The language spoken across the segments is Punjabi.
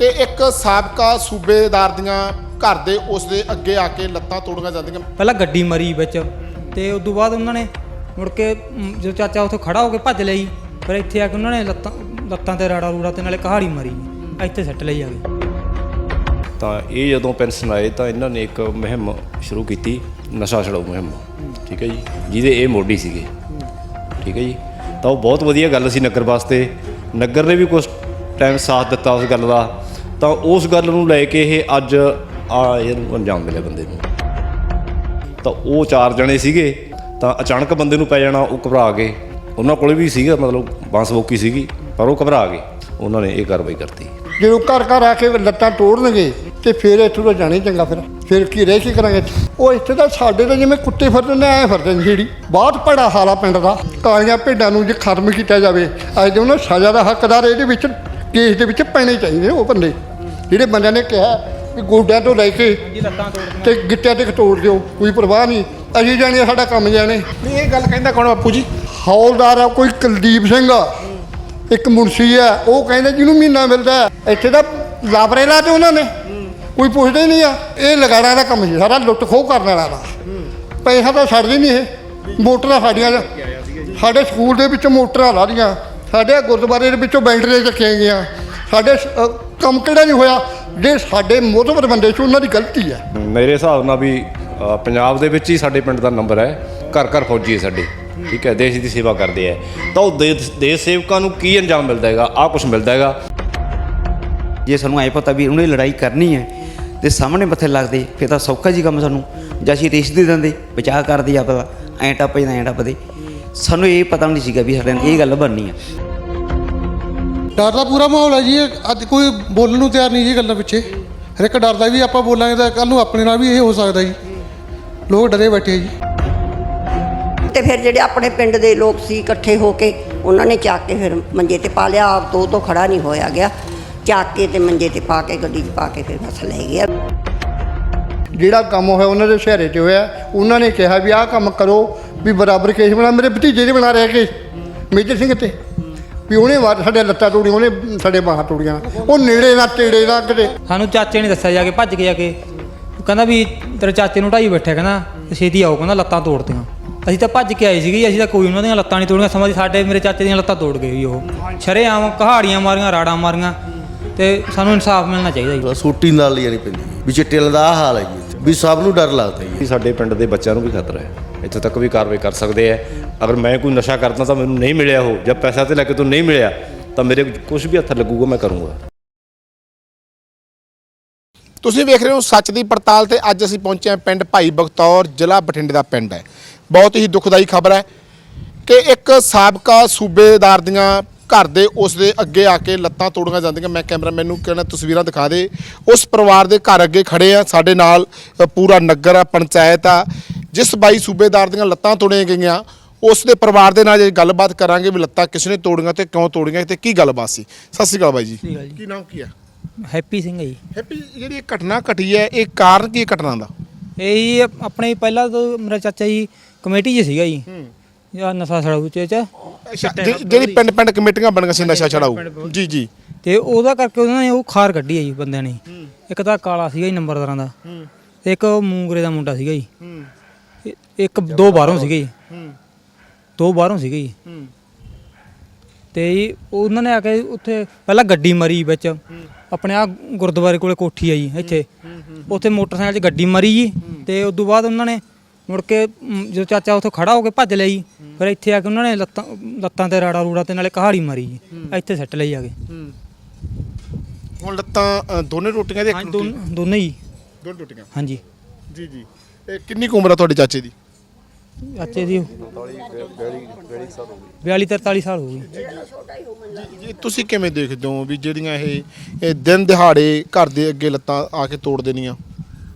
ਕਿ ਇੱਕ ਸਾਬਕਾ ਸੂਬੇਦਾਰ ਦੀਆਂ ਘਰ ਦੇ ਉਸ ਦੇ ਅੱਗੇ ਆ ਕੇ ਲੱਤਾਂ ਤੋੜੀਆਂ ਜਾਂਦੀਆਂ। ਪਹਿਲਾਂ ਗੱਡੀ ਮਰੀ ਵਿੱਚ ਤੇ ਉਸ ਤੋਂ ਬਾਅਦ ਉਹਨਾਂ ਨੇ ਮੁੜ ਕੇ ਮ, ਜਦੋਂ ਚਾਚਾ ਉੱਥੋਂ ਖੜਾ ਹੋ ਕੇ ਭੱਜ ਲਈ ਫਿਰ ਇੱਥੇ ਆ ਕੇ ਉਹਨਾਂ ਨੇ ਲੱਤਾਂ ਲੱਤਾਂ ਤੇ ਰਾੜਾ ਰੂੜਾ ਤੇ ਨਾਲੇ ਕਹਾੜੀ ਮਰੀ ਇੱਥੇ ਸੱਟ ਲਈ ਆ ਕੇ। ਤਾਂ ਇਹ ਜਦੋਂ ਪੈਨਸ਼ਨ ਆਏ ਤਾਂ ਇਹਨਾਂ ਨੇ ਇੱਕ ਮੁਹਿੰਮ ਸ਼ੁਰੂ ਕੀਤੀ ਨਸ਼ਾ ਛਡਾਊ ਮੁਹਿੰਮ। ਠੀਕ ਹੈ ਜੀ? ਜਿਹਦੇ ਇਹ ਮੋਢੀ ਸੀਗੇ। ਠੀਕ ਹੈ ਜੀ? ਤਾਂ ਉਹ ਬਹੁਤ ਵਧੀਆ ਗੱਲ ਸੀ ਨਗਰ ਵਾਸਤੇ। ਨਗਰ ਨੇ ਵੀ ਕੁਝ ਟਾਈਮ ਸਾਥ ਦਿੱਤਾ ਉਸ ਗੱਲ ਦਾ। ਤਾਂ ਉਸ ਗੱਲ ਨੂੰ ਲੈ ਕੇ ਇਹ ਅੱਜ ਆ ਇਹਨੂੰ ਅੰਜਾਮ ਮਿਲਿਆ ਬੰਦੇ ਨੂੰ। ਤਾਂ ਉਹ ਚਾਰ ਜਣੇ ਸੀਗੇ, ਤਾਂ ਅਚਾਨਕ ਬੰਦੇ ਨੂੰ ਪੈ ਜਾਣਾ, ਉਹ ਘਬਰਾ ਕੇ ਉਹਨਾਂ ਕੋਲੇ ਵੀ ਸੀਗਾ, ਮਤਲਬ ਬਾਂਸਬੋਕੀ ਸੀਗੀ, ਪਰ ਉਹ ਘਬਰਾ ਗਏ। ਉਹਨਾਂ ਨੇ ਇਹ ਕਾਰਵਾਈ ਕਰਤੀ। ਜਦੋਂ ਘਰ ਘਰ ਆ ਕੇ ਲੱਤਾਂ ਤੋੜਨਗੇ, ਤੇ ਫਿਰ ਇੱਥੋਂ ਤਾਂ ਜਾਣੇ ਚੰਗਾ ਫਿਰ। ਫਿਰ ਕੀ ਰਹਿ ਕੀ ਕਰਾਂਗੇ ਇੱਥੇ? ਉਹ ਇੱਥੇ ਤਾਂ ਸਾਡੇ ਤਾਂ ਜਿਵੇਂ ਕੁੱਤੇ ਫਿਰਦੇ ਨੇ, ਐ ਫਿਰਦੇ ਨੇ ਜਿਹੜੀ। ਬਹੁਤ ਭੜਾ ਹਾਲਾ ਪਿੰਡ ਦਾ। ਕਾਲੀਆਂ ਭੇਡਾਂ ਨੂੰ ਜੇ ਖਤਮ ਕੀਤਾ ਜਾਵੇ, ਅੱਜ ਦੇ ਉਹਨਾਂ ਸਜ਼ਾ ਦਾ ਹੱਕਦਾਰ ਇਹਦੇ ਵਿੱਚ, ਕੇਸ ਦੇ ਵਿੱਚ ਪੈਣੇ ਚਾਹੀਦੇ ਉਹ ਬੰਦੇ। ਜਿਹੜੇ ਬੰਦਿਆਂ ਨੇ ਕਿਹਾ ਕਿ ਗੋਡਿਆਂ ਤੋਂ ਲੈ ਕੇ ਤੇ ਗਿੱਟਿਆਂ ਤੇ ਤੋੜ ਦਿਓ ਕੋਈ ਪਰਵਾਹ ਨਹੀਂ। ਅਸੀਂ ਜਾਣੇ ਸਾਡਾ ਕੰਮ ਜਾਣੇ। ਨਹੀਂ ਇਹ ਗੱਲ ਕਹਿੰਦਾ ਕੌਣ ਬਾਪੂ ਜੀ? ਹੌਲਦਾਰ ਆ ਕੋਈ ਕੁਲਦੀਪ ਸਿੰਘ ਆ। ਇੱਕ ਮੁਨਸੀ ਆ ਉਹ ਕਹਿੰਦੇ ਜਿਹਨੂੰ ਮਹੀਨਾ ਮਿਲਦਾ। ਇੱਥੇ ਤਾਂ ਲਾਪਰੇ ਲਾ ਤੇ ਉਹਨਾਂ ਨੇ। ਕੋਈ ਪੁੱਛਦਾ ਹੀ ਨਹੀਂ ਆ। ਇਹ ਲਗਾੜਾਂ ਦਾ ਕੰਮ ਸੀ ਸਾਰਾ ਲੁੱਟ ਖੋਹ ਕਰਨ ਵਾਲਾ ਦਾ ਪੈਸਾ ਤਾਂ ਛੱਡਦੇ ਨਹੀਂ ਇਹ। ਮੋਟਰਾਂ ਸਾਡੀਆਂ ਸਾਡੇ ਸਕੂਲ ਦੇ ਵਿੱਚ ਮੋਟਰਾਂ ਲਾ ਦੀਆਂ ਸਾਡੇ ਗੁਰਦੁਆਰੇ ਦੇ ਵਿੱਚੋਂ ਬੈਟਰੀਆਂ ਚੱਕੀਆਂ ਗਈਆਂ। ਸਾਡੇ ਕੰਮ ਕਿਹੜਾ ਨਹੀਂ ਹੋਇਆ? ਜੇ ਸਾਡੇ ਮੋਹਤਬਰ ਬੰਦੇ ਸੀ ਉਹਨਾਂ ਦੀ ਗਲਤੀ ਹੈ। ਮੇਰੇ ਹਿਸਾਬ ਨਾਲ ਵੀ ਅ, ਪੰਜਾਬ ਦੇ ਵਿੱਚ ਹੀ ਸਾਡੇ ਪਿੰਡ ਦਾ ਨੰਬਰ ਹੈ। ਘਰ ਘਰ ਫੌਜੀ ਹੈ ਸਾਡੇ। ਠੀਕ ਹੈ ਦੇਸ਼ ਦੀ ਸੇਵਾ ਕਰਦੇ ਹੈ। ਤਾਂ ਉਹ ਦੇਸ਼ ਦੇਸ਼ ਸੇਵਕਾਂ ਨੂੰ ਕੀ ਅੰਜਾਮ ਮਿਲਦਾ ਹੈਗਾ? ਆਹ ਕੁਝ ਮਿਲਦਾ ਹੈਗਾ। ਜੇ ਸਾਨੂੰ ਐ ਪਤਾ ਵੀ ਉਹਨੇ ਲੜਾਈ ਕਰਨੀ ਹੈ ਤੇ ਸਾਹਮਣੇ ਮੱਥੇ ਲੱਗਦੇ ਫਿਰ ਤਾਂ ਸੌਖਾ ਜੀ ਕੰਮ ਸਾਨੂੰ। ਜਾਂ ਅਸੀਂ ਰੇਸ ਦੇ ਦਿੰਦੇ ਬਚਾਅ ਕਰਦੇ ਆਪਦਾ ਐਂ ਟੱਪ ਜਾਂਦਾ ਐਂ ਟੱਪਦੇ। ਸਾਨੂੰ ਇਹ ਪਤਾ ਨਹੀਂ ਸੀਗਾ ਵੀ ਸਾਡੇ ਨਾਲ ਇਹ ਗੱਲ ਬਣਨੀ ਆ ਡਰ ਦਾ ਪੂਰਾ ਮਾਹੌਲ ਹੈ ਜੀ ਇਹ ਅੱਜ ਕੋਈ ਬੋਲਣ ਨੂੰ ਤਿਆਰ ਨਹੀਂ ਜੀ ਗੱਲਾਂ ਪਿੱਛੇ। ਹਰ ਇੱਕ ਡਰਦਾ ਵੀ ਆਪਾਂ ਬੋਲਾਂਗੇ ਤਾਂ ਕੱਲ ਨੂੰ ਆਪਣੇ ਨਾਲ ਵੀ ਇਹ ਹੋ ਸਕਦਾ ਜੀ। ਲੋਕ ਡਰੇ ਬੈਠੇ ਜੀ। ਤੇ ਫਿਰ ਜਿਹੜੇ ਆਪਣੇ ਪਿੰਡ ਦੇ ਲੋਕ ਸੀ ਇਕੱਠੇ ਹੋ ਕੇ ਉਹਨਾਂ ਨੇ ਚੱਕ ਕੇ ਫਿਰ ਮੰਜੇ ਤੇ ਪਾ ਲਿਆ ਆਪ ਤੋਂ ਉਹ ਤੋਂ ਖੜਾ ਨਹੀਂ ਹੋਇਆ ਗਿਆ। ਚੱਕ ਕੇ ਤੇ ਮੰਜੇ ਤੇ ਪਾ ਕੇ ਗੱਡੀ 'ਚ ਪਾ ਕੇ ਫਿਰ ਬਸ ਲੈ ਗਿਆ। ਜਿਹੜਾ ਕੰਮ ਹੋਇਆ ਉਹਨਾਂ ਦੇ ਸ਼ਹਿਰੇ 'ਚ ਹੋਇਆ ਉਹਨਾਂ ਨੇ ਕਿਹਾ ਵੀ ਆਹ ਕੰਮ ਕਰੋ ਵੀ ਬਰਾਬਰ ਕੇਸ ਬਣਾ ਮੇਰੇ ਭਤੀਜੇ ਨੇ ਬਣਾ ਰਿਹਾ ਕੇਸ। ਮੇਜਰ ਸਿੰਘ ਤੇ। ਵੀ ਉਹਨੇ ਵਾਰ ਸਾਡੇ ਲੱਤਾਂ ਤੋੜੀਆਂ ਉਹਨੇ ਸਾਡੇ ਬਾਹਾਂ ਤੋੜੀਆਂ। ਉਹ ਨੇੜੇ ਨਾ ਤੇੜੇ ਨਾ ਕਿਤੇ। ਸਾਨੂੰ ਚਾਚੇ ਨੇ ਦੱਸਿਆ ਜਾ ਕੇ ਭੱਜ ਕੇ ਜਾ ਕੇ। ਕਹਿੰਦਾ ਵੀ ਤੇਰੇ ਚਾਚੇ ਨੂੰ ਢਾਈ ਬੈਠਾ ਕਹਿੰਦਾ ਛੇਤੀ ਆਓ ਕਹਿੰਦਾ ਲੱਤਾਂ ਤੋੜਤੀਆਂ। ਅਸੀਂ ਤਾਂ ਭੱਜ ਕੇ ਆਏ ਸੀਗੇ ਅਸੀਂ ਤਾਂ ਕੋਈ ਉਹਨਾਂ ਦੀਆਂ ਲੱਤਾਂ ਨਹੀਂ ਤੋੜੀਆਂ। ਸਮਾਂ ਸਾਡੇ ਮੇਰੇ ਚਾਚੇ ਦੀਆਂ ਲੱਤਾਂ ਤੋੜ ਗਏ ਜੀ ਉਹ। ਸ਼ਰੇਆਮ ਕਹਾੜੀਆਂ ਮਾਰੀਆਂ ਰਾੜਾਂ ਮਾਰੀਆਂ। ਤੇ ਸਾਨੂੰ ਇਨਸਾਫ ਮਿਲਣਾ ਚਾਹੀਦਾ ਜੀ। ਸੂਟੀ ਨਾਲ ਲੈਣੀ ਪੈਂਦੀ। ਵੀ ਚਿੱਟੇ ਦਾ ਹਾਲ ਹੈ ਜੀ। ਵੀ ਸਭ ਨੂੰ ਡਰ ਲੱਗਦਾ ਜੀ। ਸਾਡੇ ਪਿੰਡ ਦੇ ਬੱਚਿਆਂ ਨੂੰ ਵੀ ਖਤਰਾ ਹੈ। ਇੱਥੇ ਤੱਕ ਵੀ ਕਾਰਵਾਈ ਕਰ ਸਕਦੇ ਆ। ਅਗਰ ਮੈਂ ਕੋਈ ਨਸ਼ਾ ਕਰਦਾ ਤਾਂ ਮੈਨੂੰ ਨਹੀਂ ਮਿਲਿਆ ਉਹ। ਜਾਂ ਪੈਸਾ ਤੇ ਲੈ ਕੇ ਤੋਂ ਨਹੀਂ ਮਿਲਿਆ, ਤਾਂ ਮੇਰੇ ਕੁਝ ਵੀ ਹੱਥ ਲੱਗੂਗਾ, ਮੈਂ ਕਰੂੰਗਾ। ਤੁਸੀਂ ਵੇਖ ਰਹੇ ਹੋ ਸੱਚ ਦੀ ਪੜਤਾਲ ਤੇ ਅੱਜ ਅਸੀਂ ਪਹੁੰਚੇ ਹਾਂ ਪਿੰਡ ਭਾਈ ਬਖਤੌਰ ਜ਼ਿਲ੍ਹਾ ਬਠਿੰਡੇ ਦਾ ਪਿੰਡ ਹੈ। ਬਹੁਤ ਹੀ ਦੁਖਦਾਈ ਖਬਰ ਹੈ ਕਿ ਇੱਕ ਸਾਬਕਾ ਸੂਬੇਦਾਰ ਦੀਆਂ ਘਰ ਦੇ ਉਸ ਦੇ ਅੱਗੇ ਆ ਕੇ ਲੱਤਾਂ ਤੋੜੀਆਂ ਜਾਂਦੀਆਂ। ਮੈਂ ਕੈਮਰਾਮੈਨ ਨੂੰ ਕਹਿੰਦਾ, ਤਸਵੀਰਾਂ ਦਿਖਾ ਦੇ। ਉਸ ਪਰਿਵਾਰ ਦੇ ਘਰ ਅੱਗੇ ਖੜੇ ਆ। ਸਾਡੇ ਨਾਲ ਪੂਰਾ ਨਗਰ ਆ, ਪੰਚਾਇਤ ਆ। ਜਿਸ ਬਾਈ ਸੂਬੇਦਾਰ ਦੀਆਂ ਲੱਤਾਂ ਤੋੜੀਆਂ ਗਈਆਂ ਉਸ ਦੇ ਪਰਿਵਾਰ ਦੇ ਨਾਲ ਜੇ ਗੱਲਬਾਤ ਕਰਾਂਗੇ ਵੀ ਲੱਤਾਂ ਕਿਸ ਨੇ ਤੋੜੀਆਂ ਤੇ ਕਿਉਂ ਤੋੜੀਆਂ ਤੇ ਕੀ ਗੱਲਬਾਤ ਸੀ। ਸਤਿ ਸ਼੍ਰੀ ਅਕਾਲ ਬਾਈ ਜੀ। ਕੀ ਨਾਮ ਕੀ ਹੈ? ਹੈਪੀ ਸਿੰਘ ਜੀ। ਹੈਪੀ ਜਿਹੜੀ ਇਹ ਘਟਨਾ ਘਟੀ ਹੈ ਇਹ ਕਾਰਨ ਕੀ ਹੈ ਘਟਨਾ ਦਾ? ਇਹ ਜੀ ਆਪਣੇ ਪਹਿਲਾਂ ਤੋਂ ਮੇਰਾ ਚਾਚਾ ਜੀ ਕਮੇਟੀ 'ਚ ਸੀਗਾ ਜੀ। ਜਾਂ ਨਸ਼ਾ ਛੜਾਊ ਚ ਚ। ਜਿਹੜੀ ਪਿੰਡ ਪਿੰਡ ਕਮੇਟੀਆਂ ਬਣ ਗਈਆਂ ਸੀ ਨਸ਼ਾ ਛੜਾਊ ਜੀ ਜੀ। ਤੇ ਉਹਦਾ ਕਰਕੇ ਉਹਨਾਂ ਨੇ ਉਹ ਖਾਰ ਕੱਢੀ ਹੈ ਜੀ ਬੰਦਿਆਂ ਨੇ। ਇੱਕ ਤਾਂ ਕਾਲਾ ਸੀਗਾ ਜੀ ਨੰਬਰਦਾਰਾਂ ਦਾ। ਤੇ ਇੱਕ ਮੂੰਗਰੇ ਦਾ ਮੁੰਡਾ ਸੀਗਾ ਜੀ। ਇੱਕ ਦੋ ਬਾਹਰੋਂ ਸੀਗੇ ਜੀ। ਦੋ ਬਾਹਰੋਂ ਸੀਗੇ ਜੀ। ਤੇ ਜੀ ਉਹਨਾਂ ਨੇ ਆ ਕੇ ਉੱਥੇ ਪਹਿਲਾਂ ਗੱਡੀ ਮਰੀ ਵਿੱਚ। ਆਪਣੇ ਆ ਗੁਰਦੁਆਰੇ ਕੋਲੇ ਕੋਠੀ ਆ ਜੀ ਇੱਥੇ। ਉੱਥੇ ਮੋਟਰਸਾਈਕਲ 'ਚ ਗੱਡੀ ਮਰੀ ਜੀ। ਤੇ ਉਸ ਤੋਂ ਬਾਅਦ ਉਹਨਾਂ ਨੇ ਮੁੜ ਕੇ ਮ, ਜਦੋਂ ਚਾਚਾ ਉੱਥੋਂ ਖੜਾ ਹੋ ਕੇ ਭੱਜ ਲਿਆ ਜੀ ਫਿਰ ਇੱਥੇ ਆ ਕੇ ਉਹਨਾਂ ਨੇ ਲੱਤਾਂ ਲੱਤਾਂ ਤੇ ਰਾੜਾ ਰੂੜਾ ਤੇ ਨਾਲੇ ਕਹਾੜੀ ਮਾਰੀ ਜੀ। ਇੱਥੇ ਸੱਟ ਲਈ ਆ ਕੇ। ਹੁਣ ਲੱਤਾਂ ਅ, ਦੋਨੇ ਰੋਟੀਆਂ ਦੇ ਇੱਕ ਹਾਂਜੀ ਦੋਨ- ਦੋਨੇ ਹੀ ਦੋਨੇ ਰੋਟੀਆਂ? ਹਾਂਜੀ। ਜੀ ਜੀ। ਇਹ ਕਿੰਨੀ ਕੁ ਉਮਰ ਆ ਤੁਹਾਡੇ ਚਾਚੇ ਦੀ? ਚਾਚੇ ਦੀ 42 43 ਸਾਲ ਹੋ ਗਈ। ਜੀ ਤੁਸੀਂ ਕਿਵੇਂ ਦੇਖਦੇ ਹੋ ਵੀ ਜਿਹੜੀਆਂ ਇਹ ਇਹ ਦਿਨ ਦਿਹਾੜੇ ਘਰ ਦੇ ਅੱਗੇ ਲੱਤਾਂ ਆ ਕੇ ਤੋੜ ਦੇਣੀਆਂ?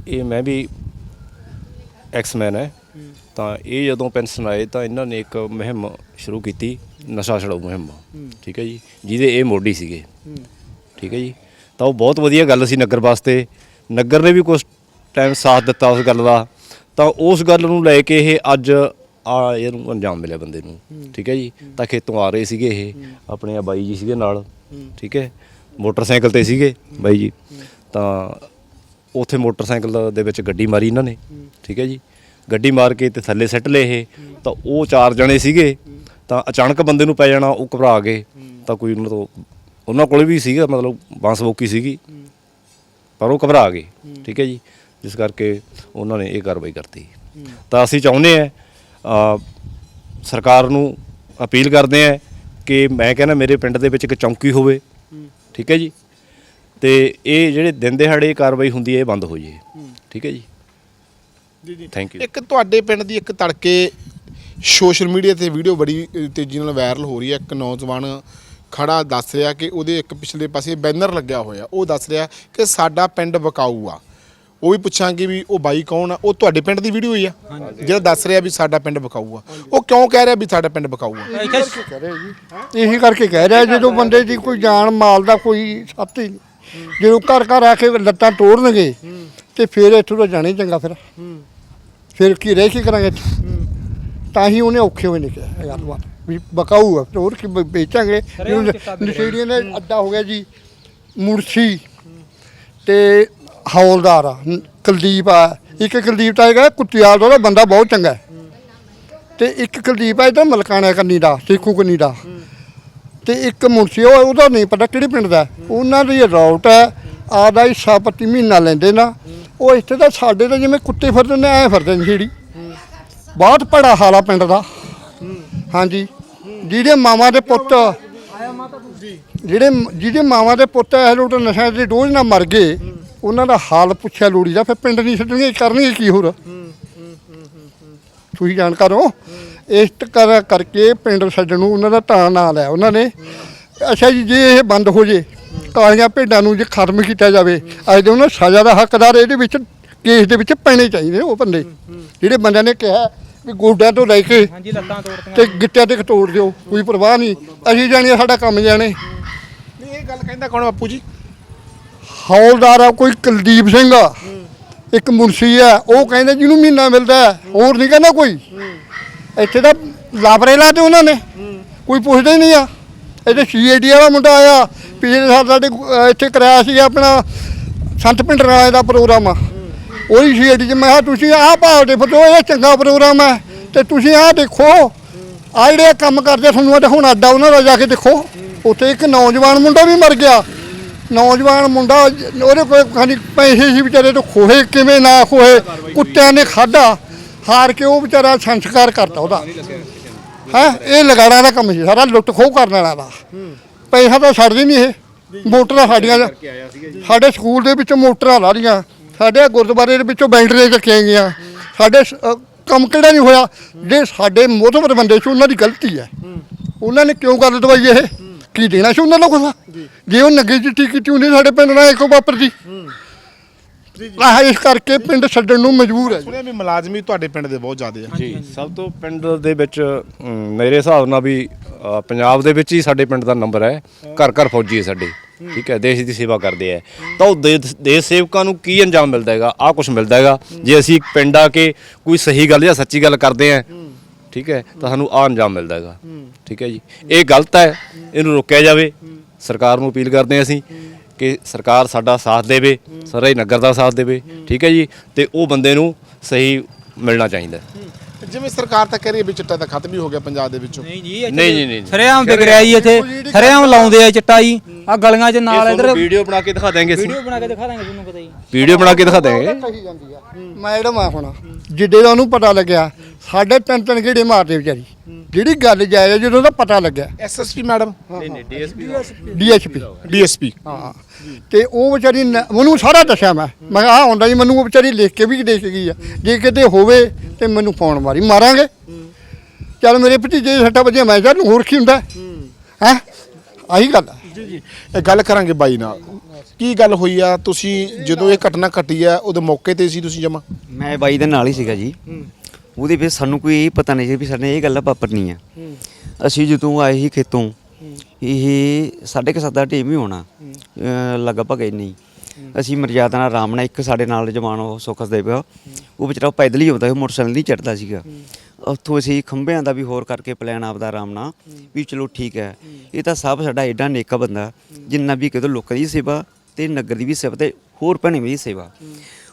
ਇਹ ਮੈਂ ਵੀ ਐਕਸਮੈਨ ਹੈ। ਤਾਂ ਇਹ ਜਦੋਂ ਪੈਨਸ਼ਨ ਆਏ ਤਾਂ ਇਹਨਾਂ ਨੇ ਇੱਕ ਮੁਹਿੰਮ ਸ਼ੁਰੂ ਕੀਤੀ ਨਸ਼ਾ ਛਡਾਊ ਮੁਹਿੰਮ। ਠੀਕ ਹੈ ਜੀ? ਜਿਹਦੇ ਇਹ ਮੋਢੀ ਸੀਗੇ। ਠੀਕ ਹੈ ਜੀ? ਤਾਂ ਉਹ ਬਹੁਤ ਵਧੀਆ ਗੱਲ ਸੀ ਨਗਰ ਵਾਸਤੇ। ਨਗਰ ਨੇ ਵੀ ਕੁਝ ਟਾਈਮ ਸਾਥ ਦਿੱਤਾ ਉਸ ਗੱਲ ਦਾ। ਤਾਂ ਉਸ ਗੱਲ ਨੂੰ ਲੈ ਕੇ ਇਹ ਅੱਜ ਆ ਇਹਨੂੰ ਅੰਜਾਮ ਮਿਲਿਆ ਬੰਦੇ ਨੂੰ। ਠੀਕ ਹੈ ਜੀ? ਤਾਂ ਖੇਤੋਂ ਆ ਰਹੇ ਸੀਗੇ ਇਹ। ਆਪਣੇ ਆ ਬਾਈ ਜੀ ਸੀਗੇ ਨਾਲ। ਠੀਕ ਹੈ? ਮੋਟਰਸਾਈਕਲ ਤੇ ਸੀਗੇ ਬਾਈ ਜੀ। ਤਾਂ ਉੱਥੇ ਮੋਟਰਸਾਈਕਲ ਦੇ ਵਿੱਚ ਗੱਡੀ ਮਾਰੀ ਇਹਨਾਂ ਨੇ। ਠੀਕ ਹੈ ਜੀ? ਗੱਡੀ ਮਾਰ ਕੇ ਤੇ ਥੱਲੇ ਸੱਟ ਲਏ ਇਹ। ਤਾਂ ਉਹ ਚਾਰ ਜਣੇ ਸੀਗੇ। ਤਾਂ ਅਚਾਨਕ ਬੰਦੇ ਨੂੰ ਪੈ ਜਾਣਾ ਉਹ ਘਬਰਾ ਗਏ। ਤਾਂ ਕੋਈ ਉਹਨਾਂ ਤੋਂ ਉਹਨਾਂ ਕੋਲੇ ਵੀ ਸੀਗਾ ਮਤਲਬ ਬਾਂਸਬੋਕੀ ਸੀਗੀ। ਪਰ ਉਹ ਘਬਰਾ ਗਏ। ਠੀਕ ਹੈ ਜੀ? ਜਿਸ ਕਰਕੇ ਉਹਨਾਂ ਨੇ ਇਹ ਕਾਰਵਾਈ ਕਰਤੀ। ਤਾਂ ਅਸੀਂ ਚਾਹੁੰਦੇ ਆ ਸਰਕਾਰ ਨੂੰ ਅਪੀਲ ਕਰਦੇ ਆ ਕਿ ਮੈਂ ਕਹਿੰਦਾ ਮੇਰੇ ਪਿੰਡ ਦੇ ਵਿੱਚ ਇੱਕ ਚੌਂਕੀ ਹੋਵੇ ਠੀਕ ਹੈ ਜੀ? ਤੇ ਇਹ ਜਿਹੜੇ ਦਿਨ ਦਿਹਾੜੇ ਕਾਰਵਾਈ ਹੁੰਦੀ ਹੈ ਇਹ ਬੰਦ ਹੋ ਜੇ। ਠੀਕ ਹੈ ਜੀ? ਜੀ ਜੀ। ਥੈਂਕ ਯੂ ਇੱਕ ਤੁਹਾਡੇ ਪਿੰਡ ਦੀ ਇੱਕ ਤੜਕੇ ਸੋਸ਼ਲ ਮੀਡੀਆ ਤੇ ਵੀਡੀਓ ਬੜੀ ਤੇਜ਼ੀ ਨਾਲ ਵਾਇਰਲ ਹੋ ਰਹੀ ਹੈ। ਇੱਕ ਨੌਜਵਾਨ ਖੜਾ ਦੱਸ ਰਿਹਾ ਕਿ ਉਹਦੇ ਇੱਕ ਪਿਛਲੇ ਪਾਸੇ ਬੈਨਰ ਲੱਗਿਆ ਹੋਇਆ। ਉਹ ਦੱਸ ਰਿਹਾ ਕਿ ਸਾਡਾ ਪਿੰਡ ਬਕਾਊ ਆ। ਉਹ ਵੀ ਪੁੱਛਾਂਗੇ ਵੀ ਉਹ ਬਾਈ ਕੌਣ ਆ? ਉਹ ਤੁਹਾਡੇ ਪਿੰਡ ਦੀ ਵੀਡੀਓ ਹੀ ਆ। ਜਿਹੜਾ ਦੱਸ ਰਿਹਾ ਵੀ ਸਾਡਾ ਪਿੰਡ ਬਕਾਊ ਆ ਉਹ ਕਿਉਂ ਕਹਿ ਰਿਹਾ ਵੀ ਸਾਡਾ ਪਿੰਡ ਬਕਾਊ ਆ ਕਹਿ ਰਿਹਾ ਜੀ। ਇਹੀ ਕਰਕੇ ਕਹਿ ਰਿਹਾ ਜਦੋਂ ਬੰਦੇ ਦੀ ਕੋਈ ਜਾਨ ਮਾਲ ਦਾ ਕੋਈ ਸੱਤ ਹੀ ਨਹੀਂ। ਜਦੋਂ ਘਰ ਘਰ ਆ ਕੇ ਲੱਤਾਂ ਤੋੜਨਗੇ ਤੇ ਫਿਰ ਇੱਥੋਂ ਤਾਂ ਜਾਣਾ ਹੀ ਚੰਗਾ ਫਿਰ। ਫਿਰ ਕੀ ਰਹਿ ਕੀ ਕਰਾਂਗੇ ਇੱਥੇ? ਤਾਂ ਹੀ ਉਹਨੇ ਔਖੇ ਹੋਏ ਨੇ ਕਿਹਾ ਇਹ ਗੱਲਬਾਤ ਵੀ ਬਕਾਊ ਆ ਫਿਰ ਹੋਰ ਕੀ ਬ- ਵੇਚਾਂਗੇ। ਨਸ਼ੇੜੀਆਂ ਦਾ ਅੱਡਾ ਹੋ ਗਿਆ ਜੀ ਮੁਰਸ਼ੀ। ਤੇ ਹੌਲਦਾਰ ਆ, ਨ- ਕੁਲਦੀਪ ਆ। ਇੱਕ ਕੁਲਦੀਪ ਤਾਂ ਹੈਗਾ ਕੁੱਤਿਆਲ ਦਾ, ਉਹਦਾ ਬੰਦਾ ਬਹੁਤ ਚੰਗਾ ਹੈ। ਤੇ ਇੱਕ ਕੁਲਦੀਪ ਆ ਇਹਦਾ ਮਲਕਾਣਾ ਕੰਨੀ ਦਾ, ਸੇਖੂ ਕੰਨੀ ਦਾ। ਤੇ ਇੱਕ ਮੁਨਸੀ, ਉਹ ਉਹਦਾ ਨਹੀਂ ਪਤਾ ਕਿਹੜੇ ਪਿੰਡ ਦਾ ਹੈ। ਉਹਨਾਂ ਦੀ ਰੌਟ ਹੈ ਆਦਾ ਹਿੱਸਾ ਪੱਤੀ ਮਹੀਨਾ ਲੈਂਦੇ ਨਾ। ਉਹ ਇੱਥੇ ਤਾਂ ਸਾਡੇ ਤਾਂ ਜਿਵੇਂ ਕੁੱਤੇ ਫਿਰਦੇ ਨੇ, ਐ ਫਿਰਦੇ ਨੇ ਜਿਹੜੀ ਬਹੁਤ ਭੜਾ ਹਾਲਾ ਪਿੰਡ ਦਾ। ਹਾਂਜੀ। ਜਿਹਦੇ ਮਾਵਾਂ ਦੇ ਪੁੱਤ, ਜਿਹੜੇ ਜਿਹਦੇ ਮਾਵਾਂ ਦੇ ਪੁੱਤ ਐ ਲੋਟ ਨਸ਼ਾ ਦੇ ਡੋਜ਼ ਨਾਲ ਮਰ ਗਏ। ਉਹਨਾਂ ਦਾ ਹਾਲ ਪੁੱਛਿਆ ਲੋੜੀ ਦਾ ਫਿਰ ਪਿੰਡ ਨਹੀਂ ਛੱਡਣਗੇ ਕਰਨਗੇ ਕੀ ਹੋਰ? ਤੁਸੀਂ ਜਾਣਕਾਰ ਹੋ ਇਸ ਕਰ ਕਰਕੇ ਪਿੰਡ ਛੱਡਣ ਨੂੰ ਉਹਨਾਂ ਦਾ ਤਾਂ ਨਾਂ ਲਿਆ ਉਹਨਾਂ ਨੇ। ਅੱਛਾ ਜੀ ਜੇ ਇਹ ਬੰਦ ਹੋ ਜੇ ਕਾਲੀਆਂ ਭੇਡਾਂ ਨੂੰ ਜੇ ਖਤਮ ਕੀਤਾ ਜਾਵੇ ਅੱਜ ਦੇ ਉਹਨਾਂ ਸਜ਼ਾ ਦਾ ਹੱਕਦਾਰ ਇਹਦੇ ਵਿੱਚ ਕੇਸ ਦੇ ਵਿੱਚ ਪੈਣੇ ਚਾਹੀਦੇ ਉਹ ਬੰਦੇ। ਜਿਹੜੇ ਬੰਦਿਆਂ ਨੇ ਕਿਹਾ ਵੀ ਗੋਡਿਆਂ ਤੋਂ ਲੈ ਕੇ ਹਾਂਜੀ ਲੱਤਾਂ ਤੋੜਤੀਆਂ। ਤੇ ਗਿੱਟਿਆਂ ਤੇ ਤੋੜ ਦਿਓ ਕੋਈ ਪਰਵਾਹ ਨਹੀਂ। ਅਸੀਂ ਜਾਣੀਏ ਸਾਡਾ ਕੰਮ ਜਾਣੇ। ਨਹੀਂ ਇਹ ਗੱਲ ਕਹਿੰਦਾ ਕੌਣ ਬਾਪੂ ਜੀ? ਹੌਲਦਾਰ ਆ ਕੋਈ ਕੁਲਦੀਪ ਸਿੰਘ ਆ। ਇੱਕ ਮੁਨਸੀ ਆ ਉਹ ਕਹਿੰਦੇ ਜਿਹਨੂੰ ਮਹੀਨਾ ਮਿਲਦਾ ਹੈ, ਹੋਰ ਨਹੀਂ ਕਹਿੰਦਾ ਕੋਈ। ਇੱਥੇ ਤਾਂ ਲਾਬਰੇ ਲਾਤੇ ਉਹਨਾਂ ਨੇ। ਕੋਈ ਪੁੱਛਦਾ ਹੀ ਨਹੀਂ ਆ। ਇੱਥੇ ਸੀਏਡੀ ਵਾਲਾ ਮੁੰਡਾ ਆਇਆ ਪਿਛਲੇ ਸਾਲ ਸਾਡੇ ਅਹ, ਇੱਥੇ ਕਰਾਇਆ ਸੀ ਆਪਣਾ ਸੰਤ ਪਿੰਡ ਰਾਏ ਦਾ ਪ੍ਰੋਗਰਾਮ ਆ। ਉਹਦੀ ਸੀਏਡੀ 'ਚ ਮੈਂ ਕਿਹਾ ਤੁਸੀਂ ਆਹ ਭਾਲਦੇ ਫਿਰੋ ਇਹ ਚੰਗਾ ਪ੍ਰੋਗਰਾਮ ਹੈ ਤੇ ਤੁਸੀਂ ਆਹ ਦੇਖੋ। ਆ ਜਿਹੜੇ ਕੰਮ ਕਰਦੇ ਤੁਹਾਨੂੰ ਅੱਜ ਹੁਣ ਅੱਡਾ ਉਹਨਾਂ ਦਾ ਜਾ ਕੇ ਦੇਖੋ। ਉੱਥੇ ਇੱਕ ਨੌਜਵਾਨ ਮੁੰਡਾ ਵੀ ਮਰ ਗਿਆ। ਨੌਜਵਾਨ ਮੁੰਡਾ, ਉਹਦੇ ਕੋਲ ਖਾਲੀ ਪੈਸੇ ਸੀ ਵਿਚਾਰੇ ਤੋਂ, ਖੋਹੇ ਕਿਵੇਂ ਨਾ ਖੋਹੇ, ਕੁੱਤਿਆਂ ਨੇ ਖਾਦਾ ਹਾਰ ਕੇ ਉਹ ਵਿਚਾਰਾ ਸੰਸਕਾਰ ਕਰਤਾ ਉਹਦਾ। ਹੈ? ਇਹ ਲਗਾੜਾਂ ਦਾ ਕੰਮ ਸੀ, ਸਾਰਾ ਲੁੱਟ ਖੋਹ ਕਰਨ ਵਾਲਾ ਦਾ ਪੈਸਾ ਤਾਂ ਛੱਡਦੇ ਨਹੀਂ ਇਹ, ਮੋਟਰਾਂ ਸਾਡੀਆਂ ਸਾਡੇ ਸਕੂਲ ਦੇ ਵਿੱਚ ਮੋਟਰਾਂ ਲਾ ਲੀਆਂ ਸਾਡੇ ਗੁਰਦੁਆਰੇ ਦੇ ਵਿੱਚੋਂ ਬੈਟਰੀਆਂ ਚੱਕੀਆਂ ਗਈਆਂ। ਸਾਡੇ ਕੰਮ ਕਿਹੜਾ ਨਹੀਂ ਹੋਇਆ? ਜੇ ਸਾਡੇ ਮੋਹਤਵਰ ਬੰਦੇ ਸੀ, ਉਹਨਾਂ ਦੀ ਗਲਤੀ ਹੈ। ਉਹਨਾਂ ਨੇ ਕਿਉਂ ਗੱਲ ਦਵਾਈ ਇਹ? ਕੀ ਦੇਣਾ ਸੀ ਉਹਨਾਂ ਨੂੰ ਕੁਛ? ਜੇ ਉਹ ਨੱਗੇ ਚਿੱਠੀ ਕੀਤੀ ਹੁੰਦੀ ਸਾਡੇ ਪਿੰਡ ਨਾਲ ਇੱਕੋ ਵਾਪਰਦੀ ਆਹ ਇਸ ਕਰਕੇ ਪਿੰਡ ਛੱਡਣ ਨੂੰ ਮਜਬੂਰ ਹੈ ਜੀ। ਸੁਣਿਆ ਵੀ ਮੁਲਾਜ਼ਮੀ ਤੁਹਾਡੇ ਪਿੰਡ ਦੇ ਬਹੁਤ ਜ਼ਿਆਦੇ ਆ। ਜੀ ਸਭ ਤੋਂ ਪਿੰਡ ਦੇ ਵਿੱਚ ਅਮ, ਮੇਰੇ ਹਿਸਾਬ ਨਾਲ ਵੀ ਅ, ਪੰਜਾਬ ਦੇ ਵਿੱਚ ਹੀ ਸਾਡੇ ਪਿੰਡ ਦਾ ਨੰਬਰ ਹੈ। ਘਰ ਘਰ ਫੌਜੀ ਹੈ ਸਾਡੇ। ਠੀਕ ਹੈ ਦੇਸ਼ ਦੀ ਸੇਵਾ ਕਰਦੇ ਆ ਤਾਂ ਉਹ ਦੇ- ਦੇਸ਼ ਸੇਵਕਾਂ ਨੂੰ ਕੀ ਅੰਜਾਮ ਮਿਲਦਾ ਹੈਗਾ? ਆ ਕੁਝ ਮਿਲਦਾ ਹੈਗਾ। ਜੇ ਅਸੀਂ ਇੱਕ ਪਿੰਡ ਆ ਕੇ ਕੋਈ ਸਹੀ ਗੱਲ ਜਾਂ ਸੱਚੀ ਗੱਲ ਕਰਦੇ ਆ ਠੀਕ ਹੈ ਤਾਂ ਸਾਨੂੰ ਆ ਅੰਜਾਮ ਮਿਲਦਾ ਹੈਗਾ। ਠੀਕ ਹੈ ਜੀ। ਇਹ ਗਲਤ ਹੈ। ਇਹਨੂੰ ਰੋਕਿਆ ਜਾਵੇ। ਸਰਕਾਰ ਨੂੰ ਅਪੀਲ ਕਰਦੇ ਹਾਂ ਅਸੀਂ ਕਿ ਸਰਕਾਰ ਸਾਡਾ ਸਾਥ ਦੇਵੇ, ਸਾਰਾ ਹੀ ਨਗਰ ਦਾ ਸਾਥ ਦੇਵੇ, ਠੀਕ ਹੈ ਜੀ? ਤੇ ਉਹ ਬੰਦੇ ਨੂੰ ਸਹੀ ਮਿਲਣਾ ਚਾਹੀਦਾ ਜਿਵੇਂ ਸਰਕਾਰ ਤਾਂ ਕਹਿ ਰਹੀ ਹੈ ਵੀ ਚਿੱਟਾ ਤਾਂ ਖਤਮ ਹੀ ਹੋ ਗਿਆ ਪੰਜਾਬ ਦੇ ਵਿੱਚੋਂ। ਨਹੀਂ ਜੀ ਨਹੀਂ, ਨਹੀਂ, ਨਹੀਂ। ਸਰੇਆਮ ਵਿਕ ਰਿਹਾ ਜੀ ਇੱਥੇ। ਸਰੇਆਮ ਲਾਉਂਦੇ ਆ ਚਿੱਟਾ ਜੀ। ਆ ਗਲੀਆਂ 'ਚ ਨਾਲ ਇਧਰ ਤੁਹਾਨੂੰ ਵੀਡੀਓ ਬਣਾ ਕੇ ਦਿਖਾ ਦਾਂਗੇ ਅਸੀਂ ਵੀਡੀਓ ਬਣਾ ਕੇ ਦਿਖਾ ਦਾਂਗੇ ਤੁਹਾਨੂੰ ਪਤਾ ਜੀ ਵੀਡੀਓ ਬਣਾ ਕੇ ਦਿਖਾ ਦਾਂਗੇ ਕਹੀ ਜਾਂਦੀ ਆ। ਮੈਡਮ ਆ ਹੁਣ ਜਿੱਡੇ ਦਾ ਉਹਨੂੰ ਪਤਾ ਲੱਗਿਆ ਸਾਡੇ ਤਿੰਨ ਤਿੰਨ ਗੇੜੇ ਮਾਰਦੇ ਵਿਚਾਰੀ। ਜਿਹੜੀ ਗੱਲ ਜਾਇਜ਼ ਜਦੋਂ ਦਾ ਪਤਾ ਲੱਗਿਆ। SSP madam. ਨਹੀਂ ਨਹੀਂ ਡੀਐਸਪੀ ਡੀਐਸਪੀ ਡੀਐਸਪੀ ਹਾਂ। ਤੇ ਉਹ ਵਿਚਾਰੀ ਨ- ਉਹਨੂੰ ਸਾਰਾ ਦੱਸਿਆ ਮੈਂ। ਮੈਂ ਕਿਹਾ ਆਹ ਹੁੰਦਾ ਜੀ ਮੈਨੂੰ ਉਹ ਵਿਚਾਰੀ ਲਿਖ ਕੇ ਵੀ ਦੇ ਕੇ ਗਈ ਆ। ਜੇ ਕਿਤੇ ਹੋਵੇ ਤੇ ਮੈਨੂੰ ਫੋਨ ਮਾਰੀ ਮਾਰਾਂਗੇ। ਚੱਲ ਮੇਰੇ ਭਤੀਜੇ ਦੇ ਸੱਟਾ ਵਜੇ ਮੈਂ ਕਿਹਾ ਹੋਰ ਕੀ ਹੁੰਦਾ? ਹੈ? ਆਹੀ ਗੱਲ ਆ। ਜੀ ਜੀ। ਇਹ ਗੱਲ ਕਰਾਂਗੇ ਬਾਈ ਨਾਲ। ਕੀ ਗੱਲ ਹੋਈ ਆ? ਤੁਸੀਂ ਜਦੋਂ ਇਹ ਘਟਨਾ ਘਟੀ ਆ ਉਹਦੇ ਮੌਕੇ ਤੇ ਸੀ ਤੁਸੀਂ ਜਮਾ? ਮੈਂ ਬਾਈ ਦੇ ਨਾਲ ਹੀ ਸੀਗਾ ਜੀ। ਉਹਦੇ ਵਿੱਚ ਸਾਨੂੰ ਕੋਈ ਇਹ ਪਤਾ ਨਹੀਂ ਸੀ ਵੀ ਸਾਡੇ ਇਹ ਗੱਲ ਵਾਪਰਨੀ ਆ। ਅਸੀਂ ਜਦੋਂ ਆਏ ਸੀ ਖੇਤੋਂ ਇਹ ਸਾਢੇ ਕੁ ਸੱਤ ਦਾ ਟਾਈਮ ਹੀ ਹੋਣਾ। ਲਗਭਗ ਇੰਨੀ। ਅਸੀਂ ਮਰਜ਼ਾਦਾ ਨਾਲ ਆਰਾਮ ਨਾਲ ਇੱਕ ਸਾਡੇ ਨਾਲ ਜਵਾਨ ਉਹ ਸੁੱਖ ਦੇ ਪਿਆ ਉਹ ਵਿਚਾਰਾ ਪੈਦਲ ਹੀ ਆਉਂਦਾ ਸੀ, ਮੋਟਰਸਾਈਕਲ ਨਹੀਂ ਚੜਦਾ ਸੀਗਾ। ਉੱਥੋਂ ਅਸੀਂ ਖੰਭਿਆਂ ਦਾ ਵੀ ਹੋਰ ਕਰਕੇ ਪਲਾਨ ਆਪਦਾ ਆਰਾਮ ਨਾਲ ਵੀ ਚਲੋ ਠੀਕ ਹੈ। ਇਹ ਤਾਂ ਸਭ ਸਾਡਾ ਐਡਾ ਨੇਕਾ ਬੰਦਾ, ਜਿੰਨਾ ਵੀ ਕਿਤੇ ਲੋਕਾਂ ਦੀ ਸੇਵਾ ਤੇ ਨਗਰ ਦੀ ਵੀ ਸੇਵਾ ਤੇ ਹੋਰ ਭੈਣੇ ਦੀ ਸੇਵਾ।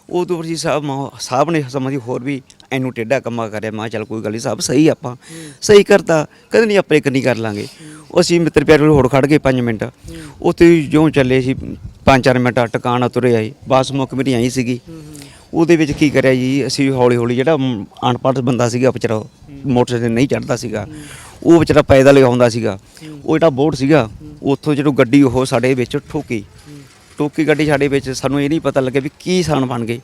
ਉਦੋਂ ਫਿਰ ਜੀ ਸਾਹਿਬ ਮਾ- ਸਾਹਿਬ ਨੇ ਸਮਾਂ ਦੀ ਹੋਰ ਵੀ ਇਹਨੂੰ ਟੇਢਾ ਕੰਮਾ ਕਰਿਆ, ਮੈਂ ਕਿਹਾ ਚੱਲ ਕੋਈ ਗੱਲ ਨਹੀਂ ਸਾਹਿਬ ਸਹੀ ਆਪਾਂ। ਸਹੀ ਕਰਤਾ ਕਦੇ ਨਹੀਂ ਆਪਾਂ ਇੱਕ ਨਹੀਂ ਕਰ ਲਾਂਗੇ। ਅਸੀਂ ਮਿੱਤਰ ਪਿਆਰੇ ਕੋਲ ਹੋਰ ਖੜ ਗਏ 5 ਮਿੰਟ। ਉੱਥੇ ਜਿਉਂ ਚੱਲੇ ਸੀ 5-4 ਮਿੰਟ ਟਿਕਾਣਾ ਤੁਰੇ ਆਏ, ਬਾਸ ਮੁੱਕ ਮੇਰੀ ਆਈ ਸੀਗੀ। ਉਹਦੇ ਵਿੱਚ ਕੀ ਕਰਿਆ ਜੀ, ਅਸੀਂ ਹੌਲੀ ਹੌਲੀ ਜਿਹੜਾ ਅਨਪੜ੍ਹ ਬੰਦਾ ਸੀਗਾ, ਵਿਚਾਰਾ ਮੋਟਰਸਾਈਕਲ ਨਹੀਂ ਚੜਦਾ ਸੀਗਾ, ਉਹ ਵਿਚਾਰਾ ਪੈਦਲ ਹੀ ਆਉਂਦਾ ਸੀਗਾ। ਉਹ ਜਿਹੜਾ ਬੋਟ ਸੀਗਾ, ਉੱਥੋਂ ਜਦੋਂ ਗੱਡੀ ਉਹ ਸਾਡੇ ਵਿੱਚ ਠੋਕੀ ਟੋਕੀ ਗੱਡੀ ਸਾਡੇ ਵਿੱਚ ਸਾਨੂੰ ਇਹ ਨਹੀਂ ਪਤਾ ਲੱਗਿਆ ਵੀ ਕੀ ਸਾਨ ਬਣ ਗਏ।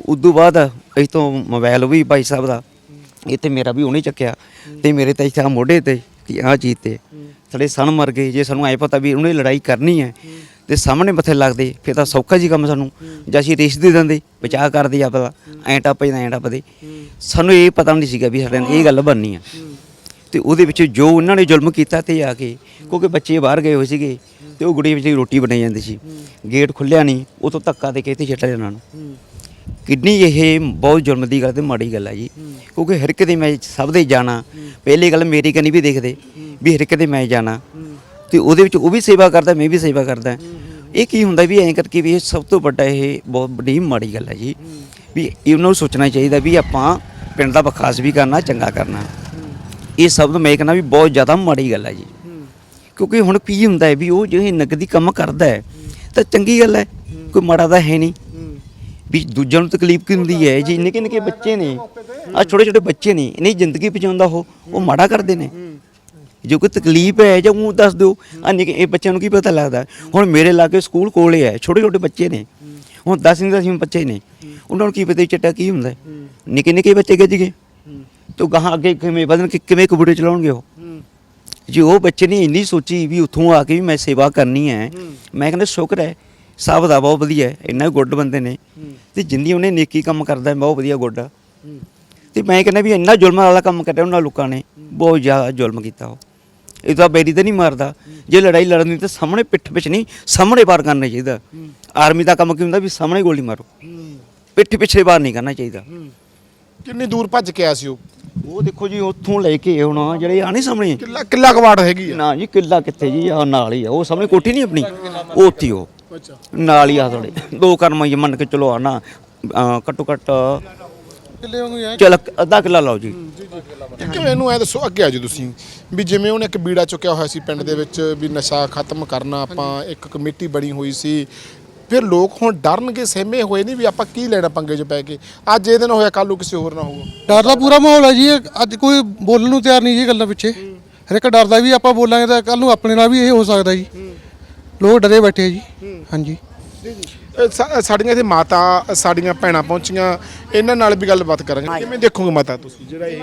ਉਦੋਂ ਬਾਅਦ ਇਸ ਤੋਂ ਮੋਬਾਈਲ ਵੀ ਭਾਈ ਸਾਹਿਬ ਦਾ, ਇੱਥੇ ਮੇਰਾ ਵੀ ਉਹਨੇ ਚੱਕਿਆ ਤੇ ਮੇਰੇ ਤਾਂ ਇੱਥੇ ਆਹ ਮੋਢੇ ਤੇ ਕਿ ਆਹ ਚੀਜ਼ ਤੇ। ਸਾਡੇ ਸਣ ਮਰ ਗਏ, ਜੇ ਸਾਨੂੰ ਐ ਪਤਾ ਵੀ ਉਹਨੇ ਲੜਾਈ ਕਰਨੀ ਹੈ ਤੇ ਸਾਹਮਣੇ ਮੱਥੇ ਲੱਗਦੇ, ਫਿਰ ਤਾਂ ਸੌਖਾ ਜੀ ਕੰਮ ਸਾਨੂੰ, ਜਾਂ ਅਸੀਂ ਰਿਸ਼ ਦੇ ਦਿੰਦੇ, ਬਚਾਅ ਕਰਦੇ ਆਪਦਾ, ਐਂ ਟੱਪੇ ਐਂ ਟੱਪਦੇ। ਸਾਨੂੰ ਇਹ ਪਤਾ ਨਹੀਂ ਸੀਗਾ ਵੀ ਸਾਡੇ ਨਾਲ ਇਹ ਗੱਲ ਬਣਨੀ ਆ ਤੇ ਉਹਦੇ ਵਿੱਚ ਜੋ ਉਹਨਾਂ ਨੇ ਜ਼ੁਲਮ ਕੀਤਾ ਤੇ ਆ ਕੇ, ਕਿਉਂਕਿ ਬੱਚੇ ਬਾਹਰ ਗਏ ਹੋਏ ਸੀਗੇ ਤੇ ਉਹ ਗੁੜੀ ਵਿੱਚ ਰੋਟੀ ਬਣਾਈ ਜਾਂਦੀ ਸੀ। ਗੇਟ ਖੁੱਲਿਆ ਨਹੀਂ ਉਹ ਤੋਂ ਧੱਕਾ ਦੇ ਕੇ ਤੇ ਛੱਡ ਉਹਨਾਂ ਨੂੰ। ਕਿੰਨੀ ਇਹ ਬਹੁਤ ਜ਼ੁਲਮ ਦੀ ਗੱਲ ਤੇ ਮਾੜੀ ਗੱਲ ਹੈ ਜੀ। ਕਿਉਂਕਿ ਹਰ ਇੱਕ ਦੇ ਮੈਂ ਸਭ ਦੇ ਜਾਣਾ। ਪਹਿਲੀ ਗੱਲ ਮੇਰੀ ਕਨੀ ਵੀ ਦੇਖਦੇ ਵੀ ਹਰ ਇੱਕ ਦੇ ਮੈਂ ਜਾਣਾ। ਤੇ ਉਹਦੇ ਵਿੱਚ ਉਹ ਵੀ ਸੇਵਾ ਕਰਦਾ ਮੈਂ ਵੀ ਸੇਵਾ ਕਰਦਾ। ਇਹ ਕੀ ਹੁੰਦਾ ਵੀ ਐਂ ਕਰਕੇ ਵੀ ਇਹ ਸਭ ਤੋਂ ਵੱਡਾ ਇਹ ਬਹੁਤ ਵੱਡੀ ਮਾੜੀ ਗੱਲ ਹੈ ਜੀ। ਵੀ ਇਹਨਾਂ ਨੂੰ ਸੋਚਣਾ ਚਾਹੀਦਾ ਵੀ ਆਪਾਂ ਪਿੰਡ ਦਾ ਵਿਕਾਸ ਵੀ ਕਰਨਾ ਚੰਗਾ ਕਰਨਾ। ਇਹ ਸਭ ਤੋਂ ਮੈਂ ਕਹਿੰਦਾ ਵੀ ਬਹੁਤ ਜ਼ਿਆਦਾ ਮਾੜੀ ਗੱਲ ਹੈ ਜੀ। ਕਿਉਂਕਿ ਹੁਣ ਕੀ ਹੁੰਦਾ ਹੈ ਵੀ ਉਹ ਜਿਹੜੇ ਨਗਦੀ ਕੰਮ ਕਰਦਾ ਹੈ ਤਾਂ ਚੰਗੀ ਗੱਲ ਹੈ। ਕੋਈ ਮਾੜਾ ਤਾਂ ਹੈ ਨਹੀਂ। ਵੀ ਦੂਜਿਆਂ ਨੂੰ ਤਕਲੀਫ ਕੀ ਹੁੰਦੀ ਹੈ? ਜੀ ਨਿੱਕੇ ਨਿੱਕੇ ਬੱਚੇ ਨੇ। ਆ ਛੋਟੇ ਛੋਟੇ ਬੱਚੇ ਨੇ ਨਹੀਂ ਜ਼ਿੰਦਗੀ ਪਹੁੰਚਾਉਂਦਾ ਉਹ। ਉਹ ਮਾੜਾ ਕਰਦੇ ਨੇ। ਜੋ ਕੋਈ ਤਕਲੀਫ ਹੈ ਜਾਂ ਉਹ ਦੱਸ ਦਿਓ ਆ ਨਿੱਕੇ ਇਹ ਬੱਚਿਆਂ ਨੂੰ ਕੀ ਪਤਾ ਲੱਗਦਾ? ਹੁਣ ਮੇਰੇ ਲਾਗੇ ਸਕੂਲ ਕੋਲੇ ਹੈ, ਛੋਟੇ ਛੋਟੇ ਬੱਚੇ ਨੇ। ਹੁਣ 10 ਦਸਵੀਂ ਬੱਚੇ ਨੇ। ਉਹਨਾਂ ਨੂੰ ਕੀ ਪਤਾ ਵੀ ਚਿੱਟਾ ਕੀ ਹੁੰਦਾ ਨਿੱਕੇ ਨਿੱਕੇ ਬੱਚੇ ਗੱਜ ਗਏ? ਤੋ ਗਾਹਾਂ ਅੱਗੇ ਕਿਵੇਂ ਵਧਣ ਕਿ ਕਿਵੇਂ ਕਬੂੜੇ ਚਲਾਉਣਗੇ ਉਹ? ਜੇ ਉਹ ਬੱਚੇ ਨੇ ਇੰਨੀ ਸੋਚੀ ਵੀ ਉੱਥੋਂ ਆ ਕੇ ਵੀ ਮੈਂ ਸੇਵਾ ਕਰਨੀ ਹੈ, ਮੈਂ ਕਹਿੰਦਾ ਸ਼ੁਕਰ ਹੈ ਸਭ ਦਾ ਬਹੁਤ ਵਧੀਆ ਹੈ ਇੰਨਾ ਗੁੱਡ ਬੰਦੇ ਨੇ। ਤੇ ਜਿੰਨੀ ਉਹਨੇ ਨੇਕੀ ਕੰਮ ਕਰਦਾ ਹੈ, ਬਹੁਤ ਵਧੀਆ ਗੁੱਡ ਆ। ਤੇ ਮੈਂ ਕਹਿੰਦਾ ਵੀ ਇੰਨਾ ਜ਼ੁਲਮ ਵਾਲਾ ਕੰਮ ਕਰਿਆ ਉਹਨਾਂ ਲੋਕਾਂ ਨੇ ਬਹੁਤ ਜ਼ਿਆਦਾ ਜ਼ੁਲਮ ਕੀਤਾ ਉਹ। ਇਹ ਤਾਂ ਬੇਰੀ ਤੇ ਨਹੀਂ ਮਾਰਦਾ। ਜੇ ਲੜਾਈ ਲੜਨੀ ਤੇ ਸਾਹਮਣੇ ਪਿੱਠ ਵਿੱਚ ਨਹੀਂ ਸਾਹਮਣੇ ਵਾਰ ਕਰਨਾ ਚਾਹੀਦਾ। ਆਰਮੀ ਦਾ ਕੰਮ ਕੀ ਹੁੰਦਾ ਵੀ ਸਾਹਮਣੇ ਗੋਲੀ ਮਾਰੋ। ਪਿੱਠ ਪਿੱਛੇ ਵਾਰ ਨਹੀਂ ਕਰਨਾ ਚਾਹੀਦਾ। ਕਿੰਨੀ ਦੂਰ ਭੱਜ ਕੇ ਆਇਆ ਸੀ ਉਹ? ਉਹ ਦੇਖੋ ਜੀ ਉੱਥੋਂ ਲੈ ਕੇ ਹੁਣ ਜਿਹੜੇ ਆ ਨਹੀਂ ਸਾਹਮਣੇ। ਕਿੱਲਾ ਕਿੱਲਾ ਕਵਾੜ ਹੈਗੀ ਆ। ਨਾ ਜੀ ਕਿੱਲਾ ਕਿੱਥੇ ਜੀ ਆ ਨਾਲ ਹੀ ਆ। ਉਹ ਸਾਹਮਣੇ ਕੋਠੀ ਨਹੀਂ ਆਪਣੀ? ਉਹ ਉੱਥੇ ਹੀ ਉਹ। ਅੱਛਾ। ਨਾਲ ਹੀ ਆ ਥੋੜੇ ਦੋ ਕਰਮਾਂ ਹੀ ਮੰਨ ਕੇ ਚਲੋ ਆ ਨਾ। ਘੱਟੋ ਘੱਟ ਕਿੱਲੇ ਵਾਂਗੂ ਐ ਚੱਲ ਅੱਧਾ ਕਿੱਲਾ ਲਾਓ ਜੀ। ਕਿਵੇਂ ਇਹਨੂੰ ਐ ਦੱਸੋ ਅੱਗੇ ਆ ਜੀ ਤੁਸੀਂ ਵੀ ਜਿਵੇਂ ਉਹਨੇ ਇੱਕ ਬੀੜਾ ਚੁੱਕਿਆ ਹੋਇਆ ਸੀ ਪਿੰਡ ਦੇ ਵਿੱਚ ਵੀ ਨਸ਼ਾ ਖਤਮ ਕਰਨਾ ਆਪਾਂ ਇੱਕ ਕਮੇਟੀ ਬਣੀ ਹੋਈ ਸੀ। ਫਿਰ ਲੋਕ ਹੁਣ ਡਰਨਗੇ ਸਹਿਮੇ ਹੋਏ ਨਹੀਂ ਵੀ ਆਪਾਂ ਕੀ ਲੈਣਾ ਪੰਗੇ 'ਚ ਪੈ ਕੇ। ਅੱਜ ਇਹ ਦਿਨ ਹੋਇਆ ਕੱਲ ਨੂੰ ਕਿਸੇ ਹੋਰ ਨਾ ਹੋਊਗਾ। ਡਰ ਦਾ ਪੂਰਾ ਮਾਹੌਲ ਹੈ ਜੀ ਇਹ। ਅੱਜ ਕੋਈ ਬੋਲਣ ਨੂੰ ਤਿਆਰ ਨਹੀਂ ਜੀ ਗੱਲਾਂ ਪਿੱਛੇ। ਹਰ ਇੱਕ ਡਰਦਾ ਵੀ ਆਪਾਂ ਬੋਲਾਂਗੇ ਤਾਂ ਕੱਲ ਨੂੰ ਆਪਣੇ ਨਾਲ ਵੀ ਇਹ ਹੋ ਸਕਦਾ ਜੀ। ਲੋਕ ਡਰੇ ਬੈਠੇ ਜੀ। ਹਾਂਜੀ। ਸਾ- ਸਾਡੀਆਂ ਇੱਥੇ ਮਾਤਾ ਸਾਡੀਆਂ ਭੈਣਾਂ ਪਹੁੰਚੀਆਂ ਇਹਨਾਂ ਨਾਲ ਵੀ ਗੱਲਬਾਤ ਕਰਾਂਗੇ। ਕਿਵੇਂ ਦੇਖੋਗੇ ਮਾਤਾ ਤੁਸੀਂ? ਜਿਹੜਾ ਇਹ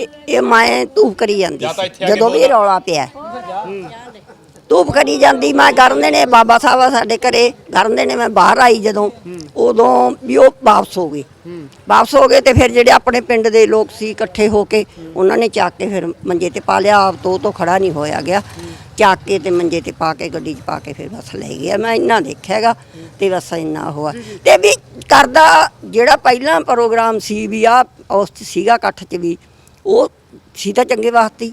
ਇਹ- ਇਹ ਮੈਂ ਧੂਪ ਕਰੀ ਜਾਂਦੀ ਸੀ, ਜਦੋਂ ਵੀ ਰੌਲਾ ਪਿਆ। ਧੂਪ ਕਰੀ ਜਾਂਦੀ, ਮੈਂ ਕਰਨ ਨੇ, ਬਾਬਾ ਸਾਹਿਬ ਸਾਡੇ ਘਰੇ ਕਰਨ ਨੇ, ਮੈਂ ਬਾਹਰ ਆਈ ਜਦੋਂ, ਉਦੋਂ ਵੀ ਉਹ ਵਾਪਸ ਹੋ ਗਏ। ਵਾਪਸ ਹੋ ਗਏ ਤੇ ਫਿਰ ਜਿਹੜੇ ਆਪਣੇ ਪਿੰਡ ਦੇ ਲੋਕ ਸੀ ਇਕੱਠੇ ਹੋ ਕੇ, ਉਹਨਾਂ ਨੇ ਚੱਕ ਕੇ ਫਿਰ ਮੰਜੇ ਤੇ ਪਾ ਲਿਆ, ਆਪ ਤੋਂ ਤੋਂ ਖੜਾ ਨਹੀਂ ਹੋਇਆ ਗਿਆ। ਚੱਕ ਕੇ ਤੇ ਮੰਜੇ ਤੇ ਪਾ ਕੇ, ਗੱਡੀ 'ਚ ਪਾ ਕੇ ਫਿਰ ਬਸ ਲੈ ਗਿਆ। ਮੈਂ ਇੰਨਾ ਦੇਖਿਆਗਾ ਤੇ ਬਸ ਇੰਨਾ ਹੋਆ ਤੇ ਵੀ ਕਰਦਾ ਜਿਹੜਾ ਪਹਿਲਾਂ ਪ੍ਰੋਗਰਾਮ ਸੀ ਵੀ ਆ ਉਸ 'ਚ ਸੀਗਾ ਇਕੱਠ 'ਚ ਵੀ, ਉਹ ਸੀ ਤਾਂ ਚੰਗੇ ਵਾਸਤੇ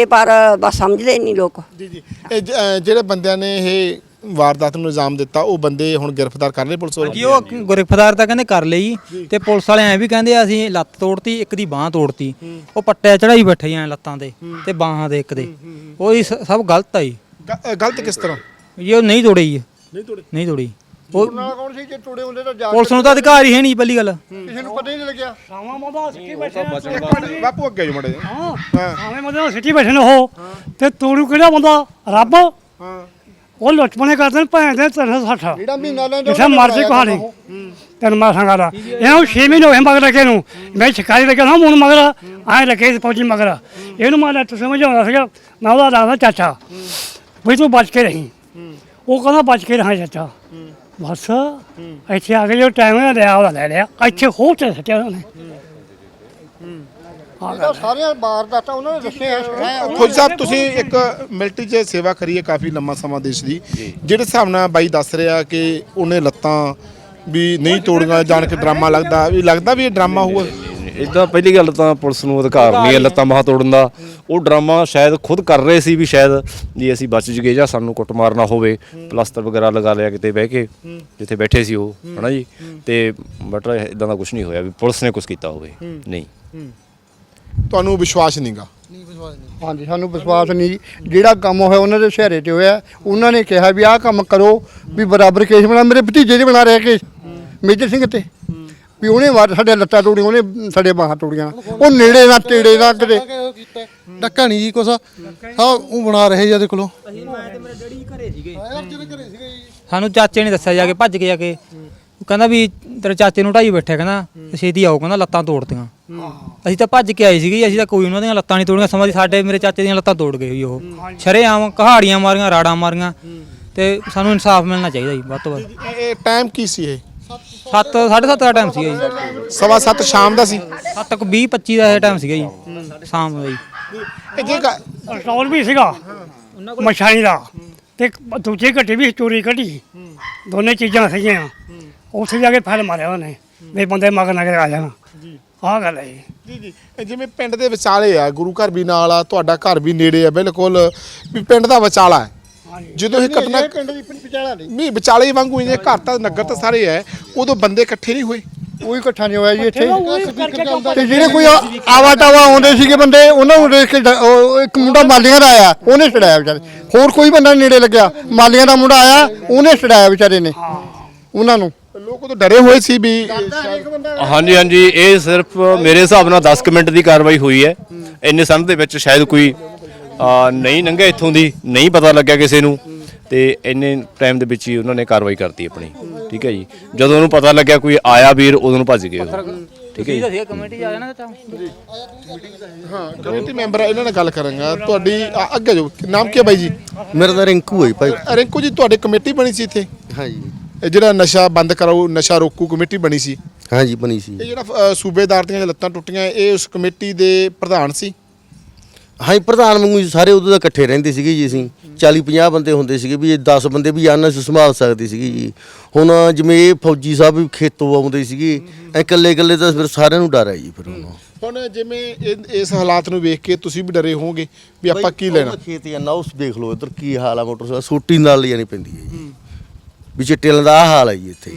ਤੇ ਪਰ ਬਸ ਸਮਝਦੇ ਨਹੀਂ ਲੋਕ। ਜੀ ਜੀ। ਇਹ ਜ- ਜਿਹੜੇ ਬੰਦਿਆਂ ਨੇ ਇਹ ਵਾਰਦਾਤ ਨੂੰ ਇਲਜ਼ਾਮ ਦਿੱਤਾ ਉਹ ਬੰਦੇ ਹੁਣ ਗ੍ਰਿਫਤਾਰ ਕਰ ਲਏ ਪੁਲਿਸ ਵੱਲੋਂ? ਜੀ ਉਹ ਗ੍ਰਿਫਤਾਰ ਤਾਂ ਕਹਿੰਦੇ ਕਰ ਲਈ ਤੇ ਪੁਲਿਸ ਵਾਲੇ ਐ ਵੀ ਕਹਿੰਦੇ ਆ ਅਸੀਂ ਲੱਤ ਤੋੜਤੀ ਇੱਕ ਦੀ ਬਾਹ ਤੋੜਤੀ। ਉਹ ਪੱਟਿਆ ਚੜਾਈ ਬੈਠੇ ਆ ਲੱਤਾਂ ਦੇ ਤੇ ਬਾਹਾਂ ਦੇ ਇੱਕ ਦੇ। ਉਹ ਹੀ ਸ- ਸਭ ਗਲਤ ਆ ਜੀ। ਗ- ਗਲਤ ਕਿਸ ਤਰ੍ਹਾਂ? ਜੀ ਉਹ ਨਹੀਂ ਤੋੜੀ ਜੀ। ਨਹੀਂ ਤੋੜੇ? ਨਹੀਂ ਤੋੜੀ। ਉਹ ਨਾਲ ਕੌਣ ਸੀ? ਜੇ ਟੁੱਟੇ ਹੁੰਦੇ ਤਾਂ ਜਾ ਪੁਲਿਸ ਨੂੰ ਤਾਂ ਅਧਿਕਾਰ ਹੀ ਹੈ ਨਹੀਂ ਪਹਿਲੀ ਗੱਲ। ਕਿਸੇ ਨੂੰ ਪਤਾ ਹੀ ਨਹੀਂ ਲੱਗਿਆ। ਬਾਪੂ ਅੱਗੇ ਜੋ ਮੜੇ ਹਾਂ ਆਵੇਂ ਮਤਲਬ ਸਿੱਟੀ ਬੈਠੇ ਨੇ ਉਹ। ਤੇ ਤੋੜੂ ਕਿਹੜਾ ਬੰਦਾ? ਰੱਬ। ਹਾਂ। ਉਹ ਲੁੱਟਪਣੇ ਕਰਦੇ ਨੇ ਭੈਣ ਦੇ 360 ਜਿਹੜਾ ਮਹੀਨਾ ਲੈਂਦਾ ਜਿੱਥੇ ਮਰਜ਼ੀ ਕਹਾਣੀ। ਤੈਨੂੰ ਮੈਂ ਸੰਗਾ ਦਾ ਇਹਨਾਂ ਨੂੰ 6 ਮਹੀਨੇ ਹੋਏ ਮਗਰ ਲੱਗੇ ਨੂੰ। ਮੈਂ ਸ਼ਿਕਾਰੀ ਲੱਗਿਆ ਨਾ ਹੁਣ ਮਗਰ ਐ ਲੱਗੇ ਸੀ ਫੌਜੀ ਮਗਰ। ਇਹਨੂੰ ਮੈਂ ਲੈ ਸਮਝਾਉਂਦਾ ਸੀਗਾ। ਮੈਂ ਉਹਦਾ ਦੱਸਦਾ ਚਾਚਾ। ਵੀ ਤੂੰ ਬਚ ਕੇ ਰਹੀ। ਉਹ ਕਹਿੰਦਾ ਬਚ ਕੇ ਰਹਾਂ ਚਾਚਾ। ਬਸ। ਇੱਥੇ ਆ ਕੇ ਜੋ ਟਾਈਮ ਲਿਆ ਉਹਦਾ ਲੈ ਲਿਆ। ਇੱਥੇ ਹੋਰ ਤੇ ਸੱਟਿਆ ਉਹਨੇ ਤਾਂ ਸਾਰੀਆਂ ਵਾਰਦਾਤਾਂ ਉਹਨਾਂ ਨੇ ਦੱਸਿਆ ਸੁਣਾਇਆ ਫੌਜੀ ਸਾਹਿਬ ਤੁਸੀਂ ਇੱਕ ਮਿਲਟਰੀ 'ਚ ਸੇਵਾ ਕਰੀ ਹੈ ਕਾਫੀ ਲੰਮਾ ਸਮਾਂ ਦੇਸ਼ ਦੀ। ਜਿਹੜੇ ਹਿਸਾਬ ਨਾਲ ਬਾਈ ਦੱਸ ਰਿਹਾ ਕਿ ਉਹਨੇ ਲੱਤਾਂ ਵੀ ਨਹੀਂ ਤੋੜੀਆਂ ਜਾਣ ਕੇ ਡਰਾਮਾ ਲੱਗਦਾ ਵੀ ਲੱਗਦਾ ਵੀ ਇਹ ਡਰਾਮਾ ਹੋਊਗਾ। ਇਦਾਂ ਪਹਿਲੀ ਗੱਲ ਤਾਂ ਪੁਲਿਸ ਨੂੰ ਅਧਿਕਾਰ ਨਹੀਂ ਹੈ ਲੱਤਾਂ ਬਾਹਾਂ ਤੋੜਨ ਦਾ। ਉਹ ਡਰਾਮਾ ਸ਼ਾਇਦ ਖੁਦ ਕਰ ਰਹੇ ਸੀ ਵੀ ਸ਼ਾਇਦ ਜੀ ਅਸੀਂ ਬਚ ਜਗੇ ਜਾਂ ਸਾਨੂੰ ਕੁੱਟਮਾਰ ਨਾ ਹੋਵੇ। ਪਲਾਸਟਰ ਵਗੈਰਾ ਲਗਾ ਲਿਆ ਕਿਤੇ ਬਹਿ ਕੇ ਜਿੱਥੇ ਬੈਠੇ ਸੀ ਉਹ ਹਨਾ ਜੀ? ਤੇ ਬਟ ਇਦਾਂ ਦਾ ਕੁਝ ਨਹੀਂ ਹੋਇਆ ਵੀ ਪੁਲਿਸ ਨੇ ਕੁਝ ਕੀਤਾ ਹੋਵੇ। ਨਹੀਂ। ਤੁਹਾਨੂੰ ਵਿਸ਼ਵਾਸ ਨਹੀਂਗਾ? ਹਾਂਜੀ ਸਾਨੂੰ ਵਿਸ਼ਵਾਸ ਨਹੀਂ ਜਿਹੜਾ ਕੰਮ ਹੋਇਆ ਉਹਨਾਂ ਦੇ ਸ਼ਹਿਰੇ ਤੇ ਹੋਇਆ। ਉਹਨਾਂ ਨੇ ਕਿਹਾ ਵੀ ਆਹ ਕੰਮ ਕਰੋ ਵੀ ਬਰਾਬਰ ਕੇਸ ਬਣਾ। ਮੇਰੇ ਭਤੀਜੇ ਦੇ ਬਣਾ ਰਿਹਾ ਕੇਸ। ਮੇਜਰ ਸਿੰਘ ਤੇ। ਵੀ ਉਹਨੇ ਮਾਰ ਸਾਡੇ ਲੱਤਾਂ ਤੋੜੀਆਂ ਉਹਨੇ ਸਾਡੇ ਬਾਹਾਂ ਤੋੜੀਆਂ। ਉਹ ਨੇੜੇ ਨਾ ਤੇੜੇ ਨਾ ਕਿਤੇ। ਡੱਕਾ ਨਹੀਂ ਜੀ ਕੁਛ। ਹਾਂ ਉਹ ਬਣਾ ਰਹੇ ਜੀ ਇਹਦੇ ਕੋਲੋਂ। ਸਾਨੂੰ ਚਾਚੇ ਨੇ ਦੱਸਿਆ ਜਾ ਕੇ ਭੱਜ ਕੇ ਜਾ ਕੇ। ਉਹ ਕਹਿੰਦਾ ਵੀ ਤੇਰੇ ਚਾਚੇ ਨੂੰ ਢਾਈ ਬੈਠਿਆ ਕਹਿੰਦਾ ਤੇ ਛੇਤੀ ਆਓ ਕਹਿੰਦਾ ਲੱਤਾਂ ਤੋੜਤੀਆਂ। ਅਸੀਂ ਤਾਂ ਭੱਜ ਕੇ ਆਏ ਸੀਗੇ ਅਸੀਂ ਤਾਂ ਕੋਈ ਉਹਨਾਂ ਦੀਆਂ ਲੱਤਾਂ ਨਹੀਂ ਤੋੜੀਆਂ। ਸਮਾਂ ਦੀ ਸਾਡੇ ਮੇਰੇ ਚਾਚੇ ਦੀਆਂ ਲੱਤਾਂ ਤੋੜ ਗਏ ਉਹ। ਸ਼ਰੇਆਮ ਕਹਾੜੀਆਂ ਮਾਰੀਆਂ ਰਾੜਾਂ ਮਾਰੀਆਂ। ਤੇ ਸਾਨੂੰ ਇਨਸਾਫ ਮਿਲਣਾ ਚਾਹੀਦਾ ਜੀ ਵੱਧ ਤੋਂ ਵੱਧ। ਇਹ ਟਾਈਮ ਕੀ ਸੀ ਇਹ? 7 7:30 ਦਾ ਟਾਈਮ ਸੀਗਾ ਜੀ। ਸਵਾ ਸੱਤ ਸ਼ਾਮ ਦਾ ਸੀ। 7 ਕੁ 20 25 ਦਾ ਇਹ ਟਾਈਮ ਸੀਗਾ ਜੀ ਸ਼ਾਮ ਦਾ ਜੀ। ਵੀ ਸੀਗਾ ਮਛਾਈ ਦਾ। ਤੇ ਇੱਕ ਦੂਜੀ ਗੱਡੀ ਵੀ ਚੋਰੀ ਕੱਢੀ। ਦੋਨੇ ਚੀਜ਼ਾਂ ਸੀਗੀਆਂ। ਉੱਥੇ ਜਾ ਕੇ ਫੈਲ ਮਾਰਿਆ ਉਹਨੇ ਵੀ ਬੰਦੇ ਮਗਰ ਨਾ ਕੇ ਆ ਜਾਣਾ। ਆਹ ਗੱਲ ਹੈ ਜੀ। ਜੀ ਜੀ। ਇਹ ਜਿਵੇਂ ਪਿੰਡ ਦੇ ਵਿਚਾਲੇ ਆ ਗੁਰੂ ਘਰ ਵੀ ਨਾਲ ਆ ਤੁਹਾਡਾ ਘਰ ਵੀ ਨੇੜੇ ਆ ਬਿਲਕੁਲ ਵੀ ਪਿੰਡ ਦਾ ਵਿਚਾਲਾ ਹੈ। ਜਦੋਂ ਇਹ ਘਟਨਾ ਪਿੰਡ ਦੀ ਵਿਚਾਲਾ ਨਹੀਂ ਨਹੀਂ ਵਿਚਾਲੇ ਹੀ ਵਾਂਗੂ ਇਹ ਘਰ ਤਾਂ ਨਗਰ ਤਾਂ ਸਾਰੇ ਹੈ ਉਦੋਂ ਬੰਦੇ ਇਕੱਠੇ ਨਹੀਂ ਹੋਏ। ਕੋਈ ਇਕੱਠਾ ਨਹੀਂ ਹੋਇਆ ਜੀ ਇੱਥੇ। ਤੇ ਜਿਹੜੇ ਕੋਈ ਆਵਾ ਟਾਵਾ ਆਉਂਦੇ ਸੀਗੇ ਬੰਦੇ ਉਹਨਾਂ ਨੂੰ ਦੇਖ ਕੇ ਇੱਕ ਮੁੰਡਾ ਮਾਲੀਆਂ ਦਾ ਆਇਆ ਉਹਨੇ ਛੜਾਇਆ ਵਿਚਾਰੇ। ਹੋਰ ਕੋਈ ਬੰਦਾ ਨੇੜੇ ਲੱਗਿਆ ਮਾਲੀਆਂ ਦਾ ਮੁੰਡਾ ਆਇਆ ਉਹਨੇ ਛੜਾਇਆ ਵਿਚਾਰੇ ਨੇ। ਉਹਨਾਂ ਨੂੰ। ਲੋਕ ਉਦੋਂ ਡਰੇ ਹੋਏ ਸੀ ਵੀ ਹਾਂਜੀ ਹਾਂਜੀ ਇਹ ਸਿਰਫ ਮੇਰੇ ਹਿਸਾਬ ਨਾਲ 10 ਕੁ ਮਿੰਟ ਦੀ ਕਾਰਵਾਈ ਹੋਈ ਹੈ। ਇੰਨੇ ਸਮੇਂ ਦੇ ਵਿੱਚ ਸ਼ਾਇਦ ਕੋਈ ਨਹੀਂ ਲੰਘਿਆ ਇੱਥੋਂ ਦੀ ਨਹੀਂ ਪਤਾ ਲੱਗਿਆ ਕਿਸੇ ਨੂੰ। ਤੇ ਇੰਨੇ ਟਾਈਮ ਦੇ ਵਿੱਚ ਹੀ ਉਹਨਾਂ ਨੇ ਕਾਰਵਾਈ ਕਰਤੀ ਆਪਣੀ। ਠੀਕ ਹੈ ਜੀ। ਜਦੋਂ ਉਹਨੂੰ ਪਤਾ ਲੱਗਿਆ ਕੋਈ ਆਇਆ ਵੀਰ ਉਦੋਂ ਨੂੰ ਭੱਜ ਗਏ ਉਹ। ਠੀਕ ਹੈ ਜੀ। ਸੀਗਾ ਕਮੇਟੀ ਆ ਜਾਣਾ ਤਾਂ। ਹਾਂ ਕਮੇਟੀ ਮੈਂਬਰ ਆ, ਇਹਨਾਂ ਨਾਲ ਗੱਲ ਕਰਾਂਗਾ। ਤੁਹਾਡੀ ਆ, ਅੱਗੇ ਜੋ ਨਾਮ ਕੀ ਹੈ ਬਾਈ ਜੀ? ਮੇਰਾ ਤਾਂ ਰਿੰਕੂ ਹੈ ਜੀ ਭਾਈ। ਰਿੰਕੂ ਜੀ ਤੁਹਾਡੀ ਕਮੇਟੀ ਬਣੀ ਸੀ ਇੱਥੇ? ਹਾਂਜੀ ਇਹ ਜਿਹੜਾ ਨਸ਼ਾ ਬੰਦ ਕਰਾਓ ਨਸ਼ਾ ਰੋਕੂ ਕਮੇਟੀ ਬਣੀ ਸੀ? ਹਾਂਜੀ ਬਣੀ ਸੀ। ਇਹ ਜਿਹੜਾ ਅ, ਸੂਬੇਦਾਰ ਦੀਆਂ ਲੱਤਾਂ ਟੁੱਟੀਆਂ ਇਹ ਉਸ ਕਮੇਟੀ ਦੇ ਪ੍ਰਧਾਨ ਸੀ? ਹਾਂਜੀ ਪ੍ਰਧਾਨ ਵਾਂਗੂ ਜੀ ਸਾਰੇ ਉਦੋਂ ਦਾ ਇਕੱਠੇ ਰਹਿੰਦੇ ਸੀਗੇ ਜੀ ਅਸੀਂ। 40 50 ਬੰਦੇ ਹੁੰਦੇ ਸੀਗੇ ਵੀ ਇਹ 10 ਬੰਦੇ ਵੀ ਆਨ ਅਸੀਂ ਸੰਭਾਲ ਸਕਦੇ ਸੀਗੇ ਜੀ। ਹੁਣ ਜਿਵੇਂ ਇਹ ਫੌਜੀ ਸਾਹਿਬ ਵੀ ਖੇਤੋਂ ਆਉਂਦੇ ਸੀਗੇ ਐ ਇਕੱਲੇ ਇਕੱਲੇ ਤਾਂ ਫਿਰ ਸਾਰਿਆਂ ਨੂੰ ਡਰ ਹੈ ਜੀ ਫਿਰ ਹੁਣ। ਹੁਣ ਜਿਵੇਂ ਇਹ- ਇਸ ਹਾਲਾਤ ਨੂੰ ਵੇਖ ਕੇ ਤੁਸੀਂ ਵੀ ਡਰੇ ਹੋਵੋਗੇ ਵੀ ਆਪਾਂ ਕੀ ਲੈਣਾ? ਖੇਤ ਜਾਨਾ ਉਸ ਦੇਖ ਲਓ ਇੱਧਰ ਕੀ ਹਾਲ ਆ ਮੋਟਰਸਾਈਕਲ ਸੋਟੀ ਨਾਲ ਲਿਆਣੀ ਪੈਂਦੀ ਹੈ ਜੀ। ਵੀ ਚਿੱਟੇ ਦਾ ਆਹ ਹਾਲ ਹੈ ਜੀ ਇੱਥੇ।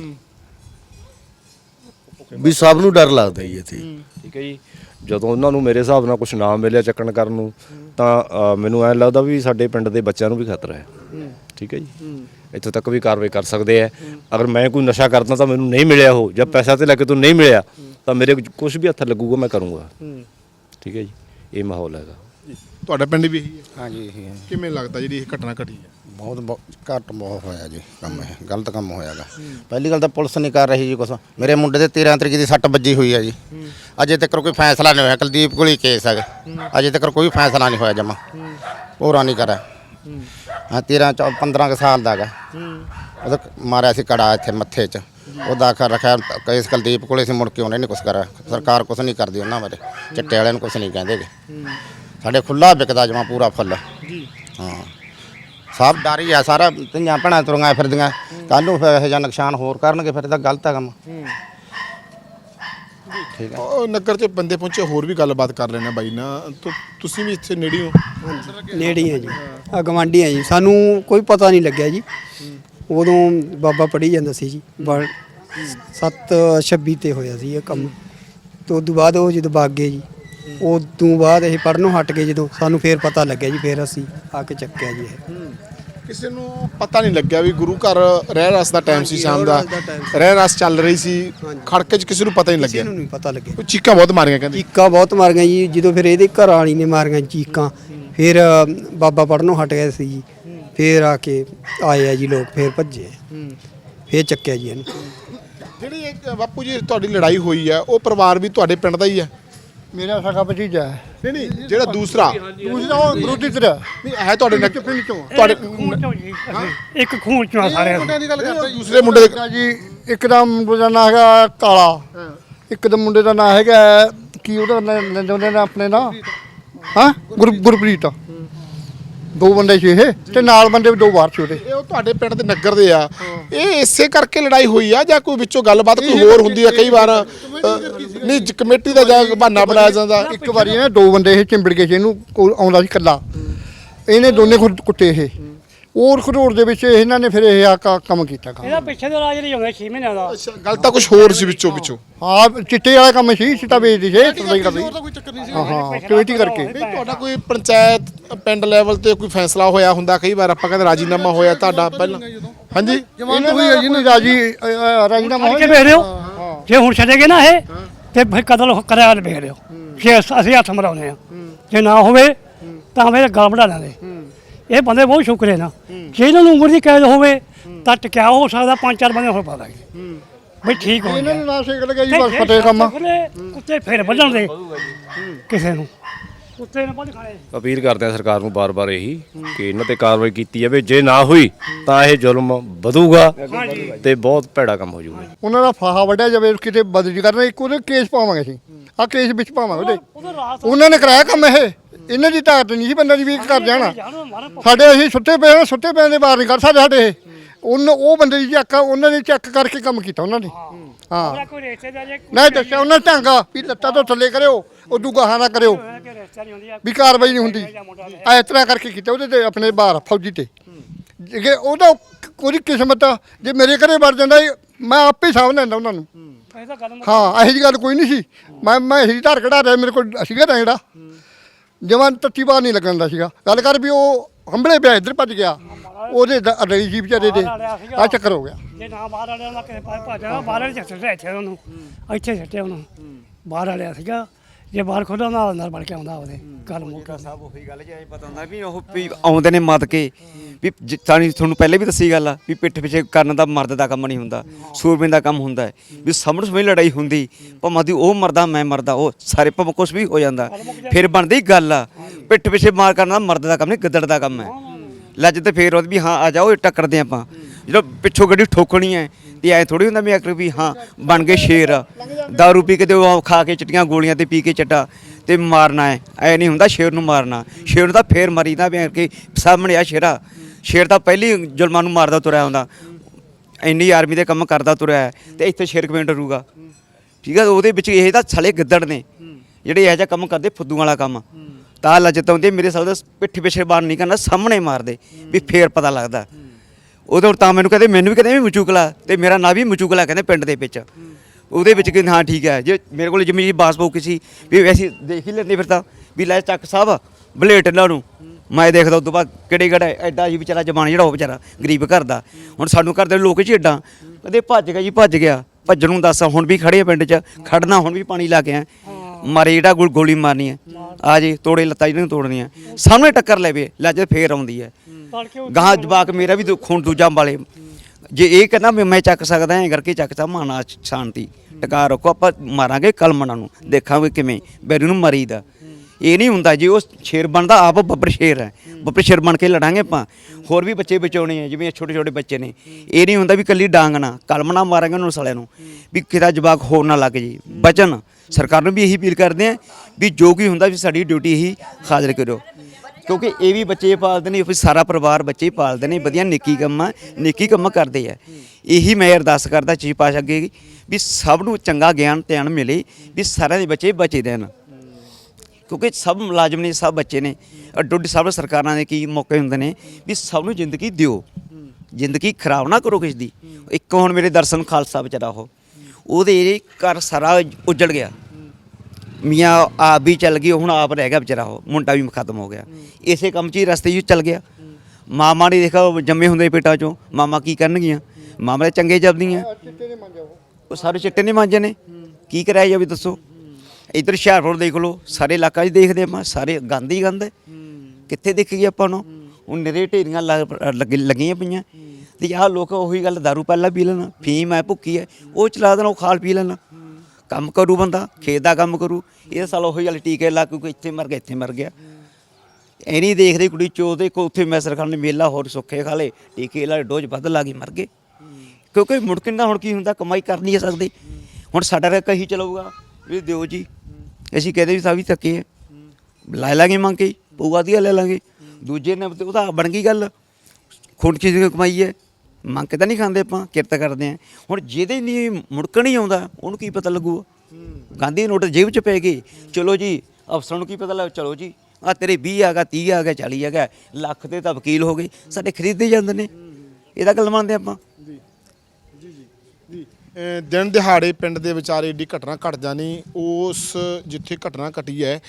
ਵੀ ਸਭ ਨੂੰ ਡਰ ਲੱਗਦਾ ਜੀ ਇੱਥੇ। ਠੀਕ ਹੈ ਜੀ। ਜਦੋਂ ਉਹਨਾਂ ਨੂੰ ਮੇਰੇ ਹਿਸਾਬ ਨਾਲ ਕੁਝ ਨਾ ਮਿਲਿਆ ਚੱਕਣ ਕਰਨ ਨੂੰ ਤਾਂ ਮੈਨੂੰ ਐਂ ਲੱਗਦਾ ਵੀ ਸਾਡੇ ਪਿੰਡ ਦੇ ਬੱਚਿਆਂ ਨੂੰ ਵੀ ਖਤਰਾ ਹੈ। ਠੀਕ ਹੈ ਜੀ? ਇੱਥੋਂ ਤੱਕ ਵੀ ਕਾਰਵਾਈ ਕਰ ਸਕਦੇ ਆ ਅਗਰ ਮੈਂ ਕੋਈ ਨਸ਼ਾ ਕਰਦਾ ਤਾਂ ਮੈਨੂੰ ਨਹੀਂ ਮਿਲਿਆ ਉਹ। ਜਾਂ ਪੈਸਾ ਤੇ ਲੈ ਕੇ ਤੋਂ ਨਹੀਂ ਮਿਲਿਆ ਤਾਂ ਮੇਰੇ ਕੁਝ ਵੀ ਹੱਥ ਲੱਗੂਗਾ ਮੈਂ ਕਰੂੰਗਾ। ਠੀਕ ਹੈ ਜੀ? ਇਹ ਮਾਹੌਲ ਹੈਗਾ। ਤੁਹਾਡਾ ਪਿੰਡ ਵੀ ਇਹੀ ਹੈ? ਹਾਂਜੀ ਇਹ ਹੈ। ਕਿਵੇਂ ਲੱਗਦਾ ਜਿਹੜੀ ਇਹ ਘਟਨਾ ਘਟੀ ਹੈ? ਬਹੁਤ ਬਹੁਤ ਘੱਟ ਬਹੁਤ ਹੋਇਆ ਜੀ ਕੰਮ ਇਹ ਗਲਤ ਕੰਮ ਹੋਇਆਗਾ। ਪਹਿਲੀ ਗੱਲ ਤਾਂ ਪੁਲਿਸ ਨਹੀਂ ਕਰ ਰਹੀ ਜੀ ਕੁਛ। ਮੇਰੇ ਮੁੰਡੇ ਦੇ 13 ਤਰੀਕ ਦੀ ਸੱਟ ਵੱਜੀ ਹੋਈ ਹੈ ਜੀ। ਅਜੇ ਤੱਕ ਕੋਈ ਫੈਸਲਾ ਨਹੀਂ ਹੋਇਆ ਕੁਲਦੀਪ ਕੋਲ ਹੀ ਕੇਸ ਹੈਗਾ। ਅਜੇ ਤੱਕ ਕੋਈ ਫੈਸਲਾ ਨਹੀਂ ਹੋਇਆ ਜਮਾ। ਪੂਰਾ ਨਹੀਂ ਕਰਾ ਹਾਂ। 13 ਚੌ 15 ਕੁ ਸਾਲ ਦਾ ਹੈਗਾ। ਉਹਦਾ ਮਾਰਿਆ ਸੀ ਕੜਾ ਇੱਥੇ ਮੱਥੇ 'ਚ। ਉਹ ਦਾਖਲ ਰੱਖਿਆ ਕੇਸ ਕੁਲਦੀਪ ਕੋਲੇ ਸੀ ਮੁੜ ਕੇ ਉਹਨੇ ਨਹੀਂ ਕੁਛ ਕਰਿਆ। ਸਰਕਾਰ ਕੁਛ ਨਹੀਂ ਕਰਦੀ ਉਹਨਾਂ ਬਾਰੇ। ਚਿੱਟੇ ਵਾਲਿਆਂ ਨੂੰ ਕੁਛ ਨਹੀਂ ਕਹਿੰਦੇ ਗੇ। ਸਾਡੇ ਖੁੱਲਾ ਵਿਕਦਾ ਜਮਾ ਪੂਰਾ ਫੁੱਲ। ਹਾਂ। ਸਭ ਡਰ ਹੀ ਆ ਸਾਰਾ ਧੀਆਂ ਭੈਣਾਂ ਤੁਰੀਆਂ ਫਿਰਦੀਆਂ। ਕੱਲ ਨੂੰ ਫਿਰ ਇਹੋ ਜਿਹਾ ਨੁਕਸਾਨ ਹੋਰ ਕਰਨਗੇ ਫਿਰ ਇਹ ਤਾਂ ਗਲਤ ਆ ਕੰਮ। ਠੀਕ ਹੈ ਉਹ ਨਗਰ 'ਚ ਬੰਦੇ ਪਹੁੰਚੇ ਹੋਰ ਵੀ ਗੱਲਬਾਤ ਕਰ ਲੈਣਾ ਬਾਈ ਤੁ- ਤੁਸੀਂ ਵੀ ਇੱਥੇ ਨੇੜੇ ਹੋ? ਨੇੜੇ ਆ ਜੀ। ਆ ਗਵਾਂਢੀ ਆ ਜੀ। ਸਾਨੂੰ ਕੋਈ ਪਤਾ ਨਹੀਂ ਲੱਗਿਆ ਜੀ। ਉਦੋਂ ਬਾਬਾ ਪੜੀ ਜਾਂਦਾ ਸੀ ਜੀ। 7 26 ਤੇ ਹੋਇਆ ਸੀ ਇਹ ਕੰਮ। ਤੋਂ ਉਦੋਂ ਬਾਅਦ ਉਹ ਜਦੋਂ ਵਗ ਗਏ ਜੀ। ਉਦੋਂ ਬਾਅਦ ਇਹ ਪੜਨੋਂ ਹਟ ਗਏ ਜਦੋਂ ਸਾਨੂੰ ਫੇਰ ਪਤਾ ਲੱਗਿਆ ਜੀ ਫੇਰ ਅਸੀਂ ਆ ਕੇ ਚੱਕਿਆ ਜੀ ਇਹ। ਕਿਸੇ ਨੂੰ ਪਤਾ ਨਹੀਂ ਲੱਗਿਆ ਵੀ ਗੁਰੂ ਘਰ ਰਹਿ ਰਸ ਦਾ ਟਾਈਮ ਸੀ ਸ਼ਾਮ ਦਾ। ਰਹਿ ਰਸ ਚੱਲ ਰਹੀ ਸੀ। ਖੜਕੇ 'ਚ ਕਿਸੇ ਨੂੰ ਪਤਾ ਨਹੀਂ ਕਿਸੇ ਲੱਗਿਆ ਨੂੰ ਨਹੀਂ ਪਤਾ ਲੱਗਿਆ। ਉਹ ਚੀਕਾਂ ਬਹੁਤ ਮਾਰੀਆਂ ਕਹਿੰਦੇ। ਚੀਕਾਂ ਬਹੁਤ ਮਾਰੀਆਂ ਜੀ ਜਦੋਂ ਫਿਰ ਇਹਦੇ ਘਰ ਵਾਲੀ ਨੇ ਮਾਰੀਆਂ ਚੀਕਾਂ ਫਿਰ ਬਾਬਾ ਪੜਨੋਂ ਹਟ ਗਿਆ ਸੀ ਜੀ। ਫਿਰ ਆ ਕੇ ਆਏ ਆ ਜੀ ਲੋਕ ਫਿਰ ਭੱਜੇ। ਫਿਰ ਚੱਕਿਆ ਜੀ ਇਹਨੂੰ। ਜਿਹੜੀ ਇੱਕ ਬਾਪੂ ਜੀ ਤੁਹਾਡੀ ਲੜਾਈ ਹੋਈ ਹੈ ਉਹ ਪਰਿਵਾਰ ਵੀ ਤੁਹਾਡੇ ਪਿੰਡ ਦਾ ਹੀ ਹੈ ਮੇਰਾ ਸਗਾ ਭਤੀਜਾ ਹੈ। ਨਹੀਂ ਨਹੀਂ ਜਿਹੜਾ ਦੂਸਰਾ। ਦੂਸਰਾ ਉਹ ਵਿਰੋਧੀ ਧਿਰ ਨਹੀਂ ਹੈ ਤੁਹਾਡੇ ਨਗ ਪਿੰਡ ਚੋਂ ਤੁਹਾਡੇ ਖੂਨ ਚੋਂ ਜੀ ਅਸੀਂ ਇੱਕ ਖੂਨ ਚੋਂ ਆ ਸਾਰਿਆਂ ਨੂੰ ਦੀ ਗੱਲ ਕਰਦਾ ਜੀ। ਦੂਸਰੇ ਮੁੰਡੇ ਦੇ ਜੀ ਇੱਕ ਦਾ ਮੁੰਡੇ ਦਾ ਨਾਂ ਹੈਗਾ ਕਾਲਾ। ਇੱਕ ਦੇ ਮੁੰਡੇ ਦਾ ਨਾਂ ਹੈਗਾ ਕੀ ਉਹਦਾ ਨਾਂ ਲੈਂਦੇ ਉਹਦੇ ਨਾਂ ਆਪਣੇ ਨਾਂ? ਹਾਂ? ਗੁਰ ਗੁਰਪ੍ਰੀਤ। ਦੋ ਬੰਦੇ ਸੀ ਇਹ ਤੇ ਨਾਲ ਬੰਦੇ ਦੋ ਬਾਹਰ ਸੀ ਉਹਦੇ। ਇਹ ਉਹ ਤੁਹਾਡੇ ਪਿੰਡ ਦੇ ਨਗਰ ਦੇ ਆ। ਇਹ ਇਸੇ ਕਰਕੇ ਲੜਾਈ ਹੋਈ ਆ ਜਾਂ ਕੋਈ ਵਿੱਚੋਂ ਗੱਲਬਾਤ ਕੋਈ ਹੋਰ ਹੁੰਦੀ ਆ ਕਈ ਵਾਰ? ਨਹੀਂ ਜ- ਕਮੇਟੀ ਦਾ ਜਾਂ ਬਹਾਨਾ ਬਣਾਇਆ ਜਾਂਦਾ। ਇੱਕ ਵਾਰੀ ਨਾ ਦੋ ਬੰਦੇ ਇਹ ਚਿੰਬੜ ਗਏ ਸੀ ਇਹਨੂੰ ਕੋਲ ਆਉਂਦਾ ਸੀ ਕੱਲਾ ਇਹਨੇ ਦੋਨੇ ਖੁਦ ਕੁੱਟੇ ਇਹ। ਔਰ ਖਰੋੜ ਦੇ ਵਿੱਚ ਇਹਨਾਂ ਨੇ ਫਿਰ ਇਹ ਆ ਕ- ਕੰਮ ਕੀਤਾ ਕੰਮ। ਇਹਦਾ ਪਿੱਛੇ ਦਾ ਰਾਜ ਨਹੀਂ ਹੁੰਦਾ 6 ਮਹੀਨਿਆਂ ਦਾ। ਅੱਛਾ ਗੱਲ ਤਾਂ ਕੁਝ ਹੋਰ ਸੀ ਵਿੱਚੋਂ ਵਿੱਚੋਂ। ਹਾਂ ਚਿੱਟੇ ਵਾਲਾ ਕੰਮ ਸੀ ਸਿੱਟਾ ਵੇਚਦੀ ਸੀ ਸਪਲਾਈ ਕਰਦੀ ਹੋਰ ਤਾਂ ਕੋਈ ਚੱਕਰ ਨਹੀਂ ਸੀ। ਹਾਂ ਹਾਂ ਕਮੇਟੀ ਕਰਕੇ। ਨਹੀਂ ਤੁਹਾਡਾ ਕੋਈ ਪੰਚਾਇਤ ਪਿੰਡ ਲੈਵਲ ਤੇ ਕੋਈ ਫੈਸਲਾ ਹੋਇਆ ਹੁੰਦਾ? ਕਈ ਵਾਰ ਆਪਾਂ ਕਹਿੰਦੇ ਰਾਜੀਨਾਮਾ ਹੋਇਆ ਤੁਹਾਡਾ ਪਹਿਲਾਂ। ਹਾਂਜੀ? ਜਮਾਨਤ ਹੋਈ ਹੈ ਜੀ ਰਾਜੀ ਰਾਜੀਨਾਮਾ ਕੇ ਹੋਇਆ ਵੇਖ ਰਹੇ ਹੋ? ਜੇ ਹੁਣ ਛੱਡੇਗੇ ਨਾ ਇਹ ਤੇ ਫਿਰ ਕਤਲ ਕਰਿਆ ਵੇਖ ਰਹੇ ਹੋ। ਜੇ ਅਸ- ਅਸੀਂ ਹੱਥ ਮਰਾਉਨੇ ਆ ਜੇ ਨਾ ਹੋਵੇ ਤਾਂ ਫਿਰ ਗਲ ਵਢਾ ਲਾਂਗੇ ਇਹ ਬੰਦੇ ਬਹੁਤ ਸ਼ੁਕਰੇ ਨਾ। ਜੇ ਇਹਨਾਂ ਨੂੰ ਉਮਰ ਦੀ ਕੈਦ ਹੋਵੇ ਤਾਂ ਟਕਿਆ ਹੋ ਸਕਦਾ ਪੰਜ ਚਾਰ ਬੰਦੇ ਹੋਰ ਪਾ ਦਾਂਗੇ। ਬਈ ਠੀਕ ਹੋ ਇਹਨਾਂ ਨੂੰ ਨਾ ਸਿੱਖ ਲਗਾ ਜੀ ਤੇ ਬਸ ਫਤਿਹ ਕੰਮ। ਕੁੱਤੇ- ਕੁੱਤੇ ਫੇਰ ਵੱਢਣ ਦੇ। ਕਿਸੇ ਨੂੰ। ਕੁੱਤੇ ਨੇ ਵੱਢ ਖਾਣੇ। ਅਪੀਲ ਕਰਦੇ ਆ ਸਰਕਾਰ ਨੂੰ ਬਾਰ-ਬਾਰ ਇਹੀ ਕਿ ਇਹਨਾਂ ਤੇ ਕਾਰਵਾਈ ਕੀਤੀ ਜਾਵੇ। ਜੇ ਨਾ ਹੋਈ ਤਾਂ ਇਹ ਜ਼ੁਲਮ ਵਧੂਗਾ ਤੇ ਬਹੁਤ ਭੈੜਾ ਕੰਮ ਹੋ ਜਾਊਗਾ। ਉਹਨਾਂ ਦਾ ਫਾਹਾ ਵੱਢਿਆ ਜਾਵੇ ਕਿਤੇ ਬਦਲੀ ਕਰਨਾ ਇੱਕ ਉਹਦੇ ਕੇਸ ਪਾਵਾਂਗੇ ਅਸੀਂ। ਆ ਕੇਸ ਵਿੱਚ ਪਾਵਾਂਗੇ ਉਹਦੇ ਉਹਨਾਂ ਨੇ ਕਰਾਇਆ ਕੰਮ ਇਹ। ਇਹਨਾਂ ਦੀ ਤਾਕਤ ਨਹੀਂ ਸੀ ਬੰਦਾ ਦੀ ਵੀ ਕਰ ਜਾਣਾ। ਸਾਡੇ ਅਸੀਂ ਸੁੱਤੇ ਪਏ ਹਾਂ ਸੁੱਤੇ ਪਏ ਦੇ ਬਾਹਰ ਨਹੀਂ ਕਰ ਸਕਦੇ ਸਾਡੇ। ਇਹ ਉਹਨ ਉਹ ਬੰਦੇ ਦੀ ਚੱਕ ਉਹਨਾਂ ਨੇ ਚੈੱਕ ਕਰਕੇ ਕੰਮ ਕੀਤਾ ਉਹਨਾਂ ਨੇ। ਹਾਂ। ਕੋਈ ਰਿਸ਼ਤੇਦਾਰ ਜੇ ਨਹੀਂ ਦੱਸਿਆ ਉਹਨਾਂ ਨੇ ਢੰਗਾ ਵੀ ਲੱਤਾਂ ਤੋਂ ਥੱਲੇ ਕਰਿਓ ਉਦੋਂ ਗਾਹਾਂ ਨਾ ਕਰਿਓ ਵੀ ਕਾਰਵਾਈ ਨਹੀਂ ਹੁੰਦੀ। ਆ ਇਸ ਤਰ੍ਹਾਂ ਕਰਕੇ ਕੀਤਾ ਉਹਦੇ ਤੇ ਆਪਣੇ ਬਾਹਰ ਫੌਜੀ ਤੇ। ਜੇ ਉਹਦਾ ਉਹਦੀ ਕਿਸਮਤ ਆ, ਜੇ ਮੇਰੇ ਘਰੇ ਵੜ ਜਾਂਦਾ ਇਹ, ਮੈਂ ਆਪੇ ਸਾਂਭ ਲੈਂਦਾ ਉਹਨਾਂ ਨੂੰ। ਹਾਂ। ਇਹੋ ਜਿਹੀ ਗੱਲ ਕੋਈ ਨਹੀਂ ਸੀ। ਮੈਂ ਮੈਂ ਇਹੀ ਧਾਰ ਕਢਾ ਰਿਹਾ ਮੇਰੇ ਕੋਲ ਸੀਗਾ ਤਾਂ ਜਿਹੜਾ। ਜਵਾਨ ਤੱਤੀ ਬਾਹਰ ਨਹੀਂ ਲੱਗਣ ਦਾ ਸੀਗਾ। ਗੱਲ ਕਰ ਵੀ ਉਹ ਹੰਬਲੇ ਪਿਆ ਇੱਧਰ ਭੱਜ ਗਿਆ। ਉਹਦੇ ਰਹੀ ਸੀ ਵਿਚਾਰੇ ਦੇ ਆ ਚੱਕਰ ਹੋ ਗਿਆ। ਜੇ ਨਾ ਬਾਹਰ ਵਾਲਿਆਂ ਦਾ ਕਿਸੇ ਪਾਸੇ ਭਾਜਾ ਬਾਹਰ ਵਾਲੇ ਚ ਸੁੱਟਿਆ ਇੱਥੇ ਉਹਨੂੰ। ਇੱਥੇ ਸੁੱਟਿਆ ਉਹਨੂੰ। ਬਾਹਰ ਵਾਲਿਆ ਸੀਗਾ। ਜੇ ਬਾਹਰ ਖੋਦਾ ਨਾ ਅੰਦਰ ਵੜ ਕੇ ਆਉਂਦਾ ਉਹਦੇ ਗੱਲ ਮੁੱਕ ਸਭ ਉਹੀ ਗੱਲ ਜੇ ਪਤਾ ਹੁੰਦਾ ਵੀ ਉਹ ਵੀ ਆਉਂਦੇ ਨੇ ਮਦ ਕੇ ਵੀ ਜ- ਤੁਹਾਨੂੰ ਪਹਿਲੇ ਵੀ ਦੱਸੀ ਗੱਲ ਆ ਵੀ ਪਿੱਠ ਪਿੱਛੇ ਕਰਨ ਦਾ ਮਰਦ ਦਾ ਕੰਮ ਨਹੀਂ ਹੁੰਦਾ ਸੂਰਮੇ ਦਾ ਕੰਮ ਹੁੰਦਾ ਹੈ। ਵੀ ਸਾਹਮਣੇ ਸਾਹਮਣੇ ਲੜਾਈ ਹੁੰਦੀ ਭਾਵੇਂ ਦੀ ਉਹ ਮਰਦਾ ਮੈਂ ਮਰਦਾ ਉਹ ਸਾਰੇ ਭਾਵੇਂ ਕੁਝ ਵੀ ਹੋ ਜਾਂਦਾ ਫਿਰ ਬਣਦੀ ਗੱਲ ਆ ਪਿੱਠ ਪਿੱਛੇ ਮਾਰ ਕਰਨ ਦਾ ਮਰਦ ਦਾ ਕੰਮ ਨਹੀਂ ਗਿੱਦੜ ਦਾ ਕੰਮ ਹੈ। ਲੱਜ ਤੇ ਫੇਰ ਉਹ ਵੀ ਹਾਂ ਆ ਜਾਓ ਇਹ ਟੱਕਰਦੇ ਆਪਾਂ। ਜਦੋਂ ਪਿੱਛੋਂ ਗੱਡੀ ਠੋਕਣੀ ਹੈ ਤੇ ਐ ਥੋੜੀ ਹੁੰਦਾ ਵੀ ਅਕਰ ਵੀ ਹਾਂ ਬਣ ਗਏ ਸ਼ੇਰ। ਦਾਰੂ ਪੀ ਕੇ ਤੇ ਉਹ ਖਾ ਕੇ ਚਿੱਟੀਆਂ ਗੋਲੀਆਂ ਤੇ ਪੀ ਕੇ ਚੱਟਾ ਤੇ ਮਾਰਨਾ ਹੈ ਐ ਨਹੀਂ ਹੁੰਦਾ ਸ਼ੇਰ ਨੂੰ ਮਾਰਨਾ। ਸ਼ੇਰ ਨੂੰ ਤਾਂ ਫੇਰ ਮਰੀਦਾ ਵੀ ਕਿ ਸਾਹਮਣੇ ਆ ਸ਼ੇਰਾ। ਸ਼ੇਰ ਤਾਂ ਪਹਿਲੀ ਜ਼ੁਲਮਾਂ ਨੂੰ ਮਾਰਦਾ ਤੁਰਿਆ ਹੁੰਦਾ ਇੰਨੀ ਆਰਮੀ ਦੇ ਕੰਮ ਕਰਦਾ ਤੁਰਿਆ ਹੈ ਤੇ ਇੱਥੇ ਸ਼ੇਰ ਕਿਵੇਂ ਡਰੂਗਾ ਠੀਕ ਹੈ ਉਹਦੇ ਵਿੱਚ ਇਹ ਤਾਂ ਛਲੇ ਗਿੱਦੜ ਨੇ। ਜਿਹੜੇ ਇਹੋ ਜਿਹਾ ਕੰਮ ਕਰਦੇ ਫੁੱਦੂ ਵਾਲਾ ਕੰਮ। ਤਾਂ ਲੱਜਤ ਆਉਂਦੀ ਹੈ, ਮੇਰੇ ਸਾਲ ਦਾ ਪਿੱਠ ਪਿੱਛੇ ਬਾਣ ਨਹੀਂ ਕਰਨਾ ਸਾਹਮਣੇ ਮਾਰਦੇ ਵੀ ਫੇਰ ਪਤਾ ਲੱਗਦਾ। ਉਦੋਂ ਤਾਂ ਮੈਨੂੰ ਕਹਿੰਦੇ, ਮੈਨੂੰ ਵੀ ਕਹਿੰਦੇ ਵੀ ਮਚੂਕਲਾ। ਤੇ ਮੇਰਾ ਨਾਂ ਵੀ ਮਚੂਕਲਾ ਕਹਿੰਦੇ ਪਿੰਡ ਦੇ ਵਿੱਚ। ਉਹਦੇ ਵਿੱਚ ਕਿ ਹਾਂ, ਠੀਕ ਹੈ। ਜੇ ਮੇਰੇ ਕੋਲ ਜ਼ਮੀਨ ਜੀ ਬਾਸ ਬੋਕ ਸੀ, ਵੀ ਅਸੀਂ ਦੇਖ ਹੀ ਲੈਂਦੇ ਫਿਰ ਤਾਂ, ਵੀ ਲੈ ਚੱਕ ਸਾਹਿਬ ਬਲੇਟ ਇਹਨਾਂ ਨੂੰ। ਮੈਂ ਦੇਖਦਾ ਉਦੋਂ ਬਾਅਦ ਕਿਹੜੇ ਕਿਹੜਾ ਐਡਾ ਜੀ ਵਿਚਾਰਾ ਜਵਾਨ ਜਿਹੜਾ ਉਹ ਵਿਚਾਰਾ, ਗਰੀਬ ਘਰ ਦਾ। ਹੁਣ ਸਾਨੂੰ ਘਰ ਦੇ ਲੋਕ ਜੀ ਏਡਾ ਕਦੇ ਭੱਜ ਗਿਆ ਜੀ, ਭੱਜ ਗਿਆ। ਭੱਜਣ ਨੂੰ ਦੱਸ, ਹੁਣ ਵੀ ਖੜੇ ਆ ਪਿੰਡ 'ਚ। ਖੜਨਾ, ਹੁਣ ਵੀ ਪਾਣੀ ਲਾ ਕੇ ਆ ਮਾਰੇ ਜਿਹੜਾ ਗੋਲ- ਗੋਲੀ ਮਾਰਨੀ ਹੈ। ਆ ਜੀ ਤੋੜੇ ਲੱਤਾਂ ਜਿਹਨੂੰ ਤੋੜਨੀਆਂ ਸਾਹਮਣੇ ਟੱਕਰ ਲੈਵੇ ਲੱਜ ਫੇਰ ਆਉਂਦੀ ਹੈ। ਤੜਕੇ ਗਾਂ ਜਵਾਕ ਮੇਰਾ ਵੀ ਦੁ- ਖੂਨ ਦੂਜਾ ਵਾਲੇ ਜੇ ਇਹ ਕਹਿੰਦਾ ਵੀ ਮੈਂ ਚੱਕ ਸਕਦਾ ਐ ਕਰਕੇ ਚੱਕ ਤਾ ਮਾਨਾ ਸ਼ਾਂਤੀ। ਟਕਾ ਰੱਖੋ ਆਪਾਂ ਮਾਰਾਂਗੇ ਕਲਮਣਾ ਨੂੰ। ਦੇਖਾਂਗੇ ਕਿਵੇਂ ਬੈਰੀ ਨੂੰ ਮਰੀਦਾ। ਇਹ ਨਹੀਂ ਹੁੰਦਾ ਜੇ ਉਹ ਸ਼ੇਰ ਬਣਦਾ ਆਪ ਬੱਬਰ ਸ਼ੇਰ ਹੈ। ਬੱਬਰ ਸ਼ੇਰ ਬਣ ਕੇ ਲੜਾਂਗੇ ਆਪਾਂ। ਹੋਰ ਵੀ ਬੱਚੇ ਬਚਾਉਣੇ ਆ ਜਿਵੇਂ ਛੋਟੇ ਛੋਟੇ ਬੱਚੇ ਨੇ। ਇਹ ਨਹੀਂ ਹੁੰਦਾ ਵੀ ਕੱਲੀ ਡਾਂਗ ਨਾ ਕਲਮਣਾ ਮਾਰਾਂਗੇ ਉਹਨਾਂ ਸਾਲਿਆਂ ਨੂੰ। ਵੀ ਕਿਤਾ ਜਵਾਕ ਹੋਰ ਨਾ ਲੱਗ ਜੀ। ਬਚਨ ਸਰਕਾਰ ਨੂੰ ਵੀ ਇਹੀ ਅਪੀਲ ਕਰਦੇ ਆ ਵੀ ਜੋ ਕੀ ਹੁੰਦਾ ਵੀ ਸਾਡੀ ਡਿਊਟੀ ਹੀ ਹਾਜ਼ਰ ਕਰੋ ਕਿਉਂਕਿ ਇਹ ਵੀ ਬੱਚੇ ਪਾਲਦੇ ਨੇ ਫਿਰ ਸਾਰਾ ਪਰਿਵਾਰ ਬੱਚੇ ਹੀ ਪਾਲਦੇ ਨੇ, ਵਧੀਆ ਨਿੱਕੀ ਕੰਮਾਂ ਨਿੱਕੀ ਕੰਮ ਕਰਦੇ ਆ। ਇਹੀ ਮੈਂ ਅਰਦਾਸ ਕਰਦਾ ਚੀਜ਼ ਪਾਸ਼ ਅੱਗੇ ਵੀ ਸਭ ਨੂੰ ਚੰਗਾ ਗਿਆਨ, ਧਿਆਨ ਮਿਲੇ ਵੀ ਸਾਰਿਆਂ ਦੇ ਬੱਚੇ ਬਚੇ ਦੇਣ ਕਿਉਂਕਿ ਸਭ ਮੁਲਾਜ਼ਮ ਨੇ, ਸਭ ਬੱਚੇ ਨੇ। ਅੱਡੋ ਸਭ ਸਰਕਾਰਾਂ ਦੇ ਕੀ ਮੌਕੇ ਹੁੰਦੇ ਨੇ ਵੀ ਸਭ ਨੂੰ ਜ਼ਿੰਦਗੀ ਦਿਓ। ਜ਼ਿੰਦਗੀ ਖਰਾਬ ਨਾ ਕਰੋ ਕਿਸ ਦੀ। ਇੱਕ ਹੁਣ ਮੇਰੇ ਦਰਸ਼ਨ ਖਾਲਸਾ ਵਿਚਾਰਾ ਉਹ, ਉਹਦੇ ਘਰ ਸਾਰਾ ਉਜੜ ਗਿਆ। ਮੀਆਂ ਆਪ ਵੀ ਚੱਲ ਗਈ ਹੁਣ ਆਪ ਰਹਿ ਗਿਆ ਵਿਚਾਰਾ ਉਹ ਮੁੰਡਾ ਵੀ ਖਤਮ ਹੋ ਗਿਆ। ਇਸੇ ਕੰਮ 'ਚ ਹੀ ਰਸਤੇ 'ਚ ਚੱਲ ਗਿਆ। ਮਾਮਾ ਨੇ ਦੇਖਾ ਉਹ ਜੰਮੇ ਹੁੰਦੇ ਪੇਟਾਂ 'ਚੋਂ ਮਾਮਾ ਕੀ ਕਰਨਗੀਆਂ? ਮਾਮਾ ਦੇ ਚੰਗੇ ਜਪਦੀਆਂ। ਉਹ। ਸਾਰੇ ਚਿੱਟੇ ਨੇ ਮਾਂਜੇ ਨੇ। ਕੀ ਕਰਾਇਆ ਜਾਵੇ ਦੱਸੋ? ਇਧਰ ਹੁਸ਼ਿਆਰਪੁਰ ਦੇਖ ਲਓ ਸਾਰੇ ਇਲਾਕਾ 'ਚ ਦੇਖਦੇ ਆਪਾਂ ਸਾਰੇ ਗੰਦ ਹੀ ਗੰਦ ਕਿੱਥੇ ਦਿਖ ਗਈ ਆਪਾਂ ਨੂੰ ਹੁਣ ਨਿਰੇ ਢੇਰੀਆਂ ਲੱਗ- ਲੱਗ- ਲੱਗੀਆਂ ਪਈਆਂ। ਤੇ ਆਹ ਲੋਕ ਉਹੀ ਗੱਲ ਦਾਰੂ ਪਹਿਲਾਂ ਪੀ ਲੈਣਾ ਫੀਮ ਹੈ ਭੁੱਕੀ ਹੈ ਉਹ ਚਲਾ ਦੇਣਾ ਉਹ ਖਾਲ ਪੀ ਲੈਣਾ। ਕੰਮ ਕਰੂ ਬੰਦਾ, ਖੇਤ ਦਾ ਕੰਮ ਕਰੂ। ਇਹ ਸਾਲ ਉਹੀ ਗੱਲ ਟੀਕੇ ਲਾ ਕਿਉਂਕਿ ਇੱਥੇ ਮਰ ਗਿਆ, ਇੱਥੇ ਮਰ ਗਿਆ। ਐ ਨਹੀਂ ਦੇਖਦੇ ਕੁੜੀ ਚੋ ਦੇ ਕੋ ਉੱਥੇ ਮੈਸਰ ਖਾਨ ਨੇ ਮੇਲਾ ਹੋਰ ਸੁੱਖੇ ਖਾਲੇ ਟੀਕੇ ਲਾ ਡੋਜ਼ ਵੱਧ ਲਾ ਗਈ ਮਰ ਗਏ। ਕਿਉਂਕਿ ਮੁੜਕਣ ਦਾ ਹੁਣ ਕੀ ਹੁੰਦਾ, ਕਮਾਈ ਕਰ ਨਹੀਂ ਸਕਦੇ। ਹੁਣ ਸਾਡਾ ਤਾਂ ਕਹੀ ਚਲਾਊਗਾ ਵੀ ਦਿਓ ਜੀ, ਅਸੀਂ ਕਹਦੇ ਵੀ ਸਾ ਵੀ ਥੱਕੇ ਆ। ਲੈ ਲਾਂਗੇ ਮੰਗ ਕੇ, ਪਊਆ ਦੀ ਲੈ ਲਾਂਗੇ। ਦੂਜੇ ਨੇ ਉਹਦਾ ਬਣ ਗਈ ਗੱਲ। ਖੁੰਡ ਚੀਜ਼ ਦੀ ਕਮਾਈ ਹੈ। ਮੰਗ ਕੇ ਤਾਂ ਨਹੀਂ ਖਾਂਦੇ ਆਪਾਂ ਕਿਰਤ ਕਰਦੇ ਆ। ਹੁਣ ਜਿਹਦੇ ਨਹੀਂ ਮੁੜਕਣ ਹੀ ਆਉਂਦਾ ਉਹਨੂੰ ਕੀ ਪਤਾ ਲੱਗੂਗਾ ਗਾਂਧੀ ਨੋਟ ਜੇਬ 'ਚ ਪੈ ਗਏ। ਚਲੋ ਜੀ ਅਫਸਰਾਂ ਨੂੰ ਕੀ ਪਤਾ ਲੱਗ ਚਲੋ ਜੀ ਆ ਤੇਰੇ 20 ਆ ਗਿਆ 30 ਆ ਗਿਆ 40 ਆ ਗਿਆ ਲੱਖ ਦੇ ਤਾਂ ਵਕੀਲ ਹੋ ਗਏ ਸਾਡੇ ਖਰੀਦੇ ਜਾਂਦੇ ਨੇ। ਇਹਦਾ ਗੱਲ ਮੰਨਦੇ ਆਪਾਂ। ਦਿਨ ਦਿਹਾੜੇ ਪਿੰਡ ਦੇ ਵਿਚਾਰੇ ਏਡੀ ਘਟਨਾ ਘਟ ਜਾਣੀ ਉਸ ਜਿੱਥੇ ਘਟਨਾ ਘਟੀ ਹੈ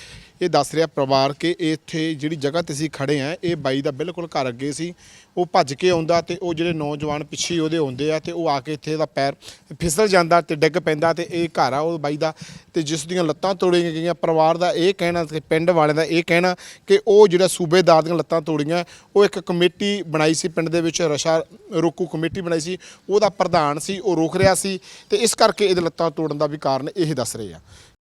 ਇਹ ਦੱਸ ਰਿਹਾ ਪਰਿਵਾਰ ਕਿ ਇੱਥੇ ਜਿਹੜੀ ਜਗ੍ਹਾ ਤੇ ਅਸੀਂ ਖੜੇ ਆ ਇਹ ਬਾਈ ਦਾ ਬਿਲਕੁਲ ਘਰ ਅੱਗੇ ਸੀ। ਉਹ ਭੱਜ ਕੇ ਆਉਂਦਾ ਤੇ ਉਹ ਜਿਹੜੇ ਨੌਜਵਾਨ ਪਿੱਛੇ ਉਹਦੇ ਆਉਂਦੇ ਆ ਤੇ ਉਹ ਆ ਕੇ ਇੱਥੇ ਦਾ ਪੈਰ ਫਿਸਲ ਜਾਂਦਾ ਤੇ ਡਿੱਗ ਪੈਂਦਾ ਤੇ ਇਹ ਘਰ ਆ ਉਹ ਬਾਈ ਦਾ ਤੇ ਜਿਸ ਦੀਆਂ ਲੱਤਾਂ ਤੋੜੀਆਂ ਗਈਆਂ। ਪਰਿਵਾਰ ਦਾ ਇਹ ਕਹਿਣਾ ਤੇ ਪਿੰਡ ਵਾਲਿਆਂ ਦਾ ਇਹ ਕਹਿਣਾ ਕਿ ਉਹ ਜਿਹੜਾ ਸੂਬੇਦਾਰ ਦੀਆਂ ਲੱਤਾਂ ਤੋੜੀਆਂ, ਉਹ ਇੱਕ ਕਮੇਟੀ ਬਣਾਈ ਸੀ ਪਿੰਡ ਦੇ ਵਿੱਚ, ਰਸ਼ਾ ਰੋਕੂ ਕਮੇਟੀ ਬਣਾਈ ਸੀ, ਉਹਦਾ ਪ੍ਰਧਾਨ ਸੀ, ਉਹ ਰੋਕ ਰਿਹਾ ਸੀ ਤੇ ਇਸ ਕਰਕੇ ਇਹਦੇ ਲੱਤਾਂ ਤੋੜਨ ਦਾ ਵੀ ਕਾਰਨ ਇਹ ਦੱਸ ਰਹੇ ਆ।